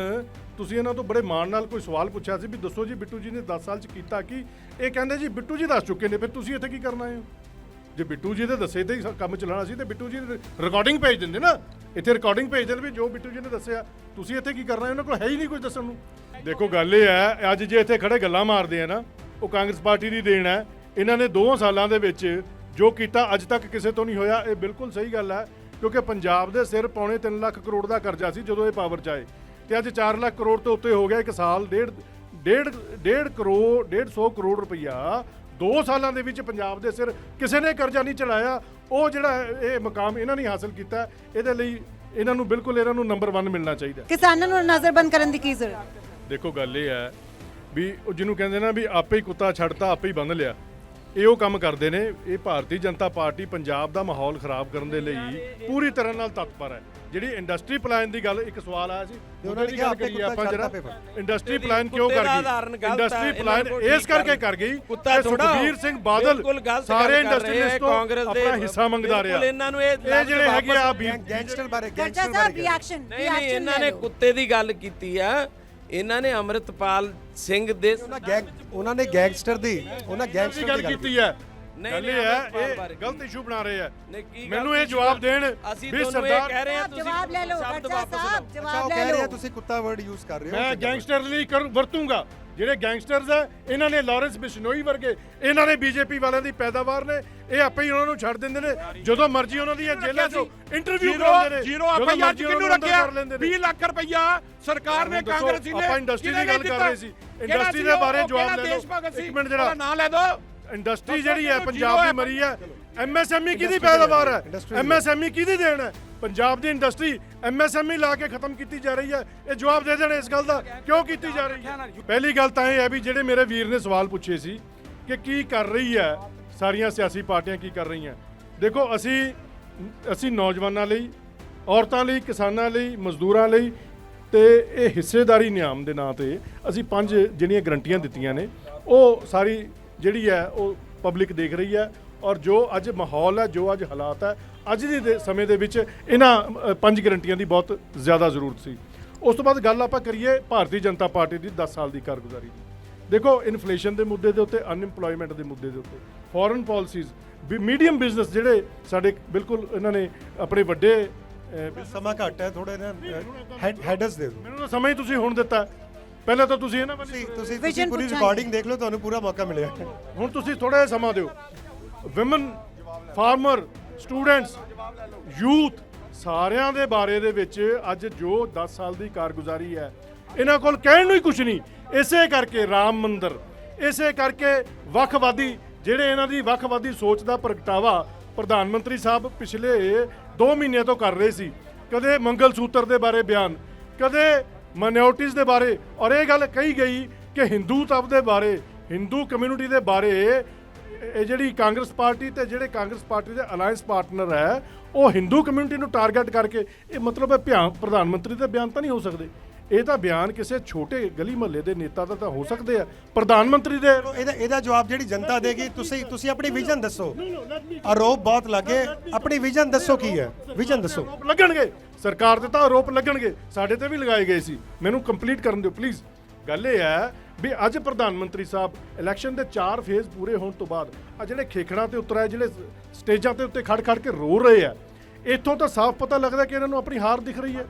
ਤੁਸੀਂ ਇਹਨਾਂ ਤੋਂ ਬੜੇ ਮਾਣ ਨਾਲ ਕੋਈ ਸਵਾਲ ਪੁੱਛਿਆ ਸੀ ਵੀ ਦੱਸੋ ਜੀ, ਬਿੱਟੂ ਜੀ ਨੇ 10 ਸਾਲ ਚ ਕੀਤਾ ਕੀ? ਇਹ ਕਹਿੰਦੇ ਜੀ, ਬਿੱਟੂ ਜੀ ਦੱਸ ਚੁੱਕੇ ਨੇ, ਫਿਰ ਤੁਸੀਂ ਇੱਥੇ ਕੀ ਕਰਨਾ ਹੈ? ਜੇ ਬਿੱਟੂ ਜੀ ਦੇ ਦੱਸੇ ਤੇ ਹੀ ਸ- ਕੰਮ ਚੱਲਣਾ ਸੀ ਤੇ ਬਿੱਟੂ ਜੀ ਰਿਕਾਰਡਿੰਗ ਭੇਜ ਦਿੰਦੇ ਨਾ। ਇੱਥੇ ਰਿਕਾਰਡਿੰਗ ਭੇਜ ਦੇਣ ਵੀ ਜੋ ਬਿੱਟੂ ਜੀ ਨੇ ਦੱਸਿਆ। ਤੁਸੀਂ ਇੱਥੇ ਕੀ ਕਰਨਾ? ਹੈ? ਉਹਨਾਂ ਕੋਲ ਹੈ ਹੀ ਨਹੀਂ ਕੁਝ ਦੱਸਣ ਨੂੰ। ਦੇਖੋ, ਗੱਲ ਇਹ ਹੈ, ਅੱਜ ਜੇ ਇੱਥੇ ਖੜੇ ਗੱਲਾਂ ਮਾਰਦੇ ਆ ਨਾ, ਉਹ ਕਾਂਗਰਸ ਪਾਰਟੀ ਦੀ ਦੇਣ ਹੈ। ਇਹਨਾਂ ਨੇ 2 ਸਾਲਾਂ ਦੇ ਵਿੱਚ ਜੋ ਕੀਤਾ, ਅੱਜ ਤੱਕ ਕਿਸੇ ਤੋਂ ਨਹੀਂ ਹੋਇਆ। ਇਹ ਬਿਲਕੁਲ ਸਹੀ ਗੱਲ ਹੈ, ਕਿਉਂਕਿ ਪੰਜਾਬ ਦੇ ਸਿਰ ਪੌਣੇ 3 ਲੱਖ ਕਰੋੜ ਦਾ ਕਰਜ਼ਾ ਸੀ ਜਦੋਂ ਇਹ ਪਾਵਰ 'ਚ ਆਏ। ਤੇ ਅੱਜ 4 ਲੱਖ ਕਰੋੜ ਤੋਂ ਉੱਤੇ ਹੋ ਗਿਆ ਇੱਕ ਸਾਲ, ਡੇਢ ਡੇਢ ਡੇਢ ਕਰੋੜ 150 ਕਰੋੜ ਰੁਪਈਆ 2 ਸਾਲਾਂ ਦੇ ਵਿੱਚ ਪੰਜਾਬ ਦੇ ਸਿਰ ਕਿਸੇ ਨੇ ਕਰਜ਼ਾ ਨਹੀਂ ਚਲਾਇਆ। ਉਹ ਜਿਹੜਾ ਇਹ ਮਕਾਮ ਇਹਨਾਂ ਨੇ ਹਾਸਲ ਕੀਤਾ ਇਹਦੇ ਲਈ ਇਹਨਾਂ ਨੂੰ ਬਿਲਕੁਲ ਇਹਨਾਂ ਨੂੰ ਨੰਬਰ 1 ਮਿਲਣਾ ਚਾਹੀਦਾ। ਕਿਸਾਨਾਂ ਨੂੰ ਨਜ਼ਰਬੰਦ ਕਰਨ ਦੀ ਕੀ ਜ਼ਰੂਰਤ? ਦੇਖੋ ਗੱਲ ਇਹ ਹੈ ਵੀ ਉਹ ਜਿਹਨੂੰ ਕਹਿੰਦੇ ਨਾ ਵੀ ਆਪੇ ਹੀ ਕੁੱਤਾ ਛੱਡਤਾ ਆਪੇ ਹੀ ਬੰਨ ਲਿਆ। ਇਹ ਉਹ ਕੰਮ ਕਰਦੇ ਨੇ ਇਹ ਭਾਰਤੀ ਜਨਤਾ ਪਾਰਟੀ ਪੰਜਾਬ ਦਾ ਮਾਹੌਲ ਖਰਾਬ ਕਰਨ ਦੇ ਲਈ ਪੂਰੀ ਤਰ੍ਹਾਂ ਨਾਲ ਤਤਪਰ ਹੈ। ਜਿਹੜੀ ਇੰਡਸਟਰੀ ਪਲਾਨ ਦੀ ਗੱਲ ਇੱਕ ਸਵਾਲ ਆਇਆ ਸੀ ਉਹਨਾਂ ਕਿਹਾ ਗੱਲ ਕੁੱਤਾ ਆਪਾਂ ਜਿਹੜਾ ਇੰਡਸਟਰੀ ਪਲਾਨ ਦੀ- ਕਿਉਂ ਕਰ ਦਾ ਗਈ ਇੰਡਸਟਰੀ ਪਲਾਨ ਇਸ ਕਰਕੇ। ਕਰ ਗਈ। ਕਿ ਸੁਖਬੀਰ ਸਿੰਘ ਬਾਦਲ ਸਾਰੇ ਕਰ ਇੰਡਸਟਰੀਲਿਸਟ ਤੋਂ ਕਾਂਗਰਸ ਦੇ ਆਪਣਾ ਹਿੱਸਾ ਮੰਗਦਾ ਰਿਹਾ। ਇਹਨਾਂ ਨੂੰ ਇਹ ਜਿਹੜੇ ਹੈਗੇ ਆ ਗੈਂਗਸਟਰ ਬਾਰੇ ਗੈਂਗਸਟਰ ਬਾਰੇ ਨਹੀਂ ਇਹਨਾਂ ਨੇ ਕੁੱਤੇ ਦੀ ਗੱਲ ਕੀਤੀ ਆ। ਇਹਨਾਂ ਨੇ ਅਮਰਿਤਪਾਲ ਸਿੰਘ ਦੇ ਉਹਨਾਂ ਗੈਂਗ ਉਹਨਾਂ ਨੇ ਗੈਂਗਸਟਰ ਦੀ ਉਹਨਾਂ ਗੈਂਗਸਟਰ ਦੀ ਗੱਲ ਕੀਤੀ ਹੈ? ਨਹੀਂ, ਗੱਲ ਇਹ ਹੈ ਇਹ ਗਲਤ ਇਸ਼ੂ ਬਣਾ ਰਹੇ ਕੀ ਮੈਨੂੰ ਇਹ ਜਵਾਬ ਦੇਣ ਅਸੀਂ ਵੀ ਤੁਹਾਨੂੰ ਇਹ ਕਹਿ ਰਹੇ ਹਾਂ ਤੁਸੀਂ ਜਵਾਬ ਲੈ ਲਓ ਸਾਹਿਬ ਲਓ। ਜਵਾਬ ਲੈ ਕਹਿ ਰਹੇ ਆ ਲਓ ਤੁਸੀਂ ਕੁੱਤਾ ਵਰਡ ਯੂਜ਼ ਕਰ ਰਹੇ ਹੋ ਮੈਂ ਗੈਂਗਸਟਰ ਲਈ ਕਰ ਵਰਤੂੰਗਾ। ਜਿਹੜੇ ਗੈਂਗਸਟਰਸ ਹੈ ਇਹਨਾਂ ਨੇ ਲਾਰੈਂਸ ਬਿਸ਼ਨੋਈ ਵਰਗੇ ਇਹਨਾਂ ਨੇ ਬੀਜੇਪੀ ਵਾਲਿਆਂ ਦੀ ਪੈਦਾਵਾਰ ਨੇ ਇਹ ਆਪੇ ਹੀ ਉਹਨਾਂ ਨੂੰ ਛੱਡ ਦਿੰਦੇ ਨੇ। ਜਦੋਂ ਮਰਜ਼ੀ ਉਹਨਾਂ ਦੀਆਂ ਜੇਲ੍ਹਾਂ 'ਚੋਂ ਇੰਟਰਵਿਊ ਕਰਾਉਂਦੇ ਨੇ। ਜ਼ੀਰੋ ਆਪਾਂ ਉਹਨਾਂ ਕਿੰਨੂੰ ਰੱਖਿਆ? ਕਰ ਲੈਂਦੇ ਨੇ। 20 ਲੱਖ ਰੁਪਈਆ ਸਰਕਾਰ ਨੇ ਕਾਂਗਰਸੀ ਨੇ ਆਪਾਂ ਇੰਡਸਟਰੀ ਦੀ ਗੱਲ ਕਰ? ਰਹੇ ਸੀ। ਇੰਡਸਟਰੀ ਦੇ? ਬਾਰੇ ਜਵਾਬ ਭਗਤ ਸੀ? ਇੱਕ ਮਿੰਟ ਜਰਾ। ਨਾਂ ਲੈ ਦਿਓ। ਇੰਡਸਟਰੀ ਜਿਹੜੀ ਹੈ ਪੰਜਾਬ ਦੀ। ਮਰੀ ਹੈ। ਐਮਐਸਐਮਈ ਕਿਹਦੀ ਪੈਦਾਵਾਰ ਹੈ। ਐਮਐਸਐਮਈ ਕਿਹਦੀ ਦੇਣ ਹੈ? ਪੰਜਾਬ ਦੀ ਇੰਡਸਟਰੀ ਐਮਐਸਐਮਈ ਲਾ ਕੇ ਖਤਮ ਕੀਤੀ ਜਾ ਰਹੀ ਹੈ। ਇਹ ਜਵਾਬ ਦੇ ਦੇਣ ਇਸ ਗੱਲ ਦਾ ਕਿਉਂ ਕੀਤੀ ਜਾ ਰਹੀ ਹੈ? ਪਹਿਲੀ ਗੱਲ ਤਾਂ ਇਹ ਹੈ ਵੀ ਜਿਹੜੇ ਮੇਰੇ ਵੀਰ ਨੇ ਸਵਾਲ ਪੁੱਛੇ ਸੀ ਕਿ ਕੀ ਕਰ ਰਹੀ ਹੈ ਸਾਰੀਆਂ ਸਿਆਸੀ ਪਾਰਟੀਆਂ ਕੀ ਕਰ ਰਹੀਆਂ। ਦੇਖੋ ਅਸੀਂ ਅਸੀਂ ਨੌਜਵਾਨਾਂ ਲਈ ਔਰਤਾਂ ਲਈ ਕਿਸਾਨਾਂ ਲਈ ਮਜ਼ਦੂਰਾਂ ਲਈ ਤੇ ਇਹ ਹਿੱਸੇਦਾਰੀ ਨਿਯਮ ਦੇ ਨਾਂ ਤੇ ਅਸੀਂ ਪੰਜ ਜਿਹੜੀਆਂ ਗਰੰਟੀਆਂ ਦਿੱਤੀਆਂ ਨੇ ਉਹ ਸਾਰੀ ਜਿਹੜੀ ਹੈ ਉਹ ਪਬਲਿਕ ਦੇਖ ਰਹੀ ਹੈ। ਔਰ ਜੋ ਅੱਜ ਮਾਹੌਲ ਹੈ ਜੋ ਅੱਜ ਹਾਲਾਤ ਹੈ ਅੱਜ ਦੇ ਦੇ ਸਮੇਂ ਦੇ ਵਿੱਚ ਇਹਨਾਂ ਪੰਜ ਗਰੰਟੀਆਂ ਦੀ ਬਹੁਤ ਜ਼ਿਆਦਾ ਜ਼ਰੂਰਤ ਸੀ। ਉਸ ਤੋਂ ਬਾਅਦ ਗੱਲ ਆਪਾਂ ਕਰੀਏ ਭਾਰਤੀ ਜਨਤਾ ਪਾਰਟੀ ਦੀ 10 ਸਾਲ ਦੀ ਕਾਰਗੁਜ਼ਾਰੀ ਦੀ। ਦੇਖੋ ਇਨਫਲੇਸ਼ਨ ਦੇ ਮੁੱਦੇ ਦੇ ਉੱਤੇ ਅਨਇੰਪਲੋਇਮੈਂਟ ਦੇ ਮੁੱਦੇ ਦੇ ਉੱਤੇ ਫੋਰਨ ਪਾਲਿਸੀਜ਼ ਮੀਡੀਅਮ ਬਿਜ਼ਨਸ ਜਿਹੜੇ ਸਾਡੇ ਬਿਲਕੁਲ ਇਹਨਾਂ ਨੇ ਆਪਣੇ ਵੱਡੇ ਸਮਾਂ ਘੱਟ ਹੈ ਥੋੜੇ ਨਾ ਹੈਡਸ ਦੇ ਦਿਓ। ਮੈਨੂੰ ਤਾਂ ਸਮਝ ਤੁਸੀਂ ਹੁਣ ਦਿੱਤਾ। ਪਹਿਲਾਂ ਤਾਂ ਤੁਸੀਂ ਇਹਨਾਂ ਵੱਲ ਤੁਸੀਂ ਪੂਰੀ। ਰਿਕਾਰਡਿੰਗ ਦੇਖ ਲਓ ਤੁਹਾਨੂੰ ਪੂਰਾ ਮੌਕਾ ਮਿਲਿਆ। ਹੁਣ ਤੁਸੀਂ ਥੋੜਾ ਜਿਹਾ ਸਮਾਂ ਦਿਓ। ਵਿਮਨ ਫਾਰਮਰ ਸਟੂਡੈਂਟਸ ਯੂਥ ਸਾਰਿਆਂ ਦੇ ਬਾਰੇ ਦੇ ਵਿੱਚ ਅੱਜ ਜੋ 10 ਸਾਲ ਦੀ ਕਾਰਗੁਜ਼ਾਰੀ ਹੈ, ਇਹਨਾਂ ਕੋਲ ਕਹਿਣ ਨੂੰ ਹੀ ਕੁਝ ਨਹੀਂ। ਇਸੇ ਕਰਕੇ ਰਾਮ ਮੰਦਰ, ਇਸੇ ਕਰਕੇ ਵੱਖਵਾਦੀ, ਜਿਹੜੇ ਇਹਨਾਂ ਦੀ ਵੱਖਵਾਦੀ ਸੋਚ ਦਾ ਪ੍ਰਗਟਾਵਾ ਪ੍ਰਧਾਨ ਮੰਤਰੀ ਸਾਹਿਬ ਪਿਛਲੇ 2 ਮਹੀਨਿਆਂ ਤੋਂ ਕਰ ਰਹੇ ਸੀ। ਕਦੇ ਮੰਗਲ ਸੂਤਰ ਦੇ ਬਾਰੇ ਬਿਆਨ, ਕਦੇ ਮਾਈਨੋਰਟੀਜ਼ ਦੇ ਬਾਰੇ, ਔਰ ਇਹ ਗੱਲ ਕਹੀ ਗਈ ਕਿ ਹਿੰਦੂਤਵ ਦੇ ਬਾਰੇ, ਹਿੰਦੂ ਕਮਿਊਨਿਟੀ ਦੇ ਬਾਰੇ ਇਹ ਜਿਹੜੀ ਕਾਂਗਰਸ ਪਾਰਟੀ ਤੇ ਜਿਹੜੇ ਕਾਂਗਰਸ ਪਾਰਟੀ ਦੇ ਅਲਾਈਅੰਸ ਪਾਰਟਨਰ ਹੈ ਉਹ ਹਿੰਦੂ ਕਮਿਊਨਿਟੀ ਨੂੰ ਟਾਰਗੇਟ ਕਰਕੇ ਇਹ ਮਤਲਬ ਹੈ ਭਿਆ ਪ੍ਰਧਾਨ ਮੰਤਰੀ ਦੇ ਬਿਆਨ ਤਾਂ ਨਹੀਂ ਹੋ ਸਕਦੇ। ਇਹ ਤਾਂ ਬਿਆਨ ਕਿਸੇ ਛੋਟੇ ਗਲੀ ਮਹੱਲੇ ਦੇ ਨੇਤਾ ਦਾ ਤਾਂ ਹੋ ਸਕਦੇ ਆ। ਪ੍ਰਧਾਨ ਮੰਤਰੀ ਦੇ ਇਹਦਾ ਇਹਦਾ ਜਵਾਬ ਜਿਹੜੀ ਜਨਤਾ ਦੇਗੀ ਤੁਸੀਂ ਤੁਸੀਂ ਆਪਣੀ ਵਿਜ਼ਨ ਦੱਸੋ। ਆਰੋਪ ਬਹੁਤ ਲੱਗੇ। ਆਪਣੀ ਵਿਜ਼ਨ ਦੱਸੋ ਕੀ ਹੈ? ਵਿਜ਼ਨ ਦੱਸੋ। ਲੱਗਣਗੇ। ਸਰਕਾਰ ਤੇ ਤਾਂ ਆਰੋਪ ਲੱਗਣਗੇ। ਸਾਡੇ ਤੇ ਵੀ ਲਗਾਏ ਗਏ ਸੀ। ਮੈਨੂੰ ਕੰਪਲੀਟ ਕਰਨ ਦਿਓ ਪਲੀਜ਼ ਗੱਲ ਇਹ ਹੈ ਵੀ ਅੱਜ ਪ੍ਰਧਾਨ ਮੰਤਰੀ ਸਾਹਿਬ ਇਲੈਕਸ਼ਨ ਦੇ 4 ਫੇਜ਼ ਪੂਰੇ ਹੋਣ ਤੋਂ ਬਾਅਦ ਆ ਜਿਹੜੇ ਖੇਖੜਾਂ ਤੇ ਉਤਰ ਆਏ ਜਿਹੜੇ ਸਟੇਜਾਂ ਤੇ ਉੱਤੇ ਖੜ ਖੜ ਕੇ ਰੋ ਰਹੇ ਆ, ਇੱਥੋਂ ਤਾਂ ਸਾਫ਼ ਪਤਾ ਲੱਗਦਾ ਕਿ ਇਹਨਾਂ ਨੂੰ ਆਪਣੀ ਹਾਰ ਦਿਖ ਰਹੀ ਹੈ।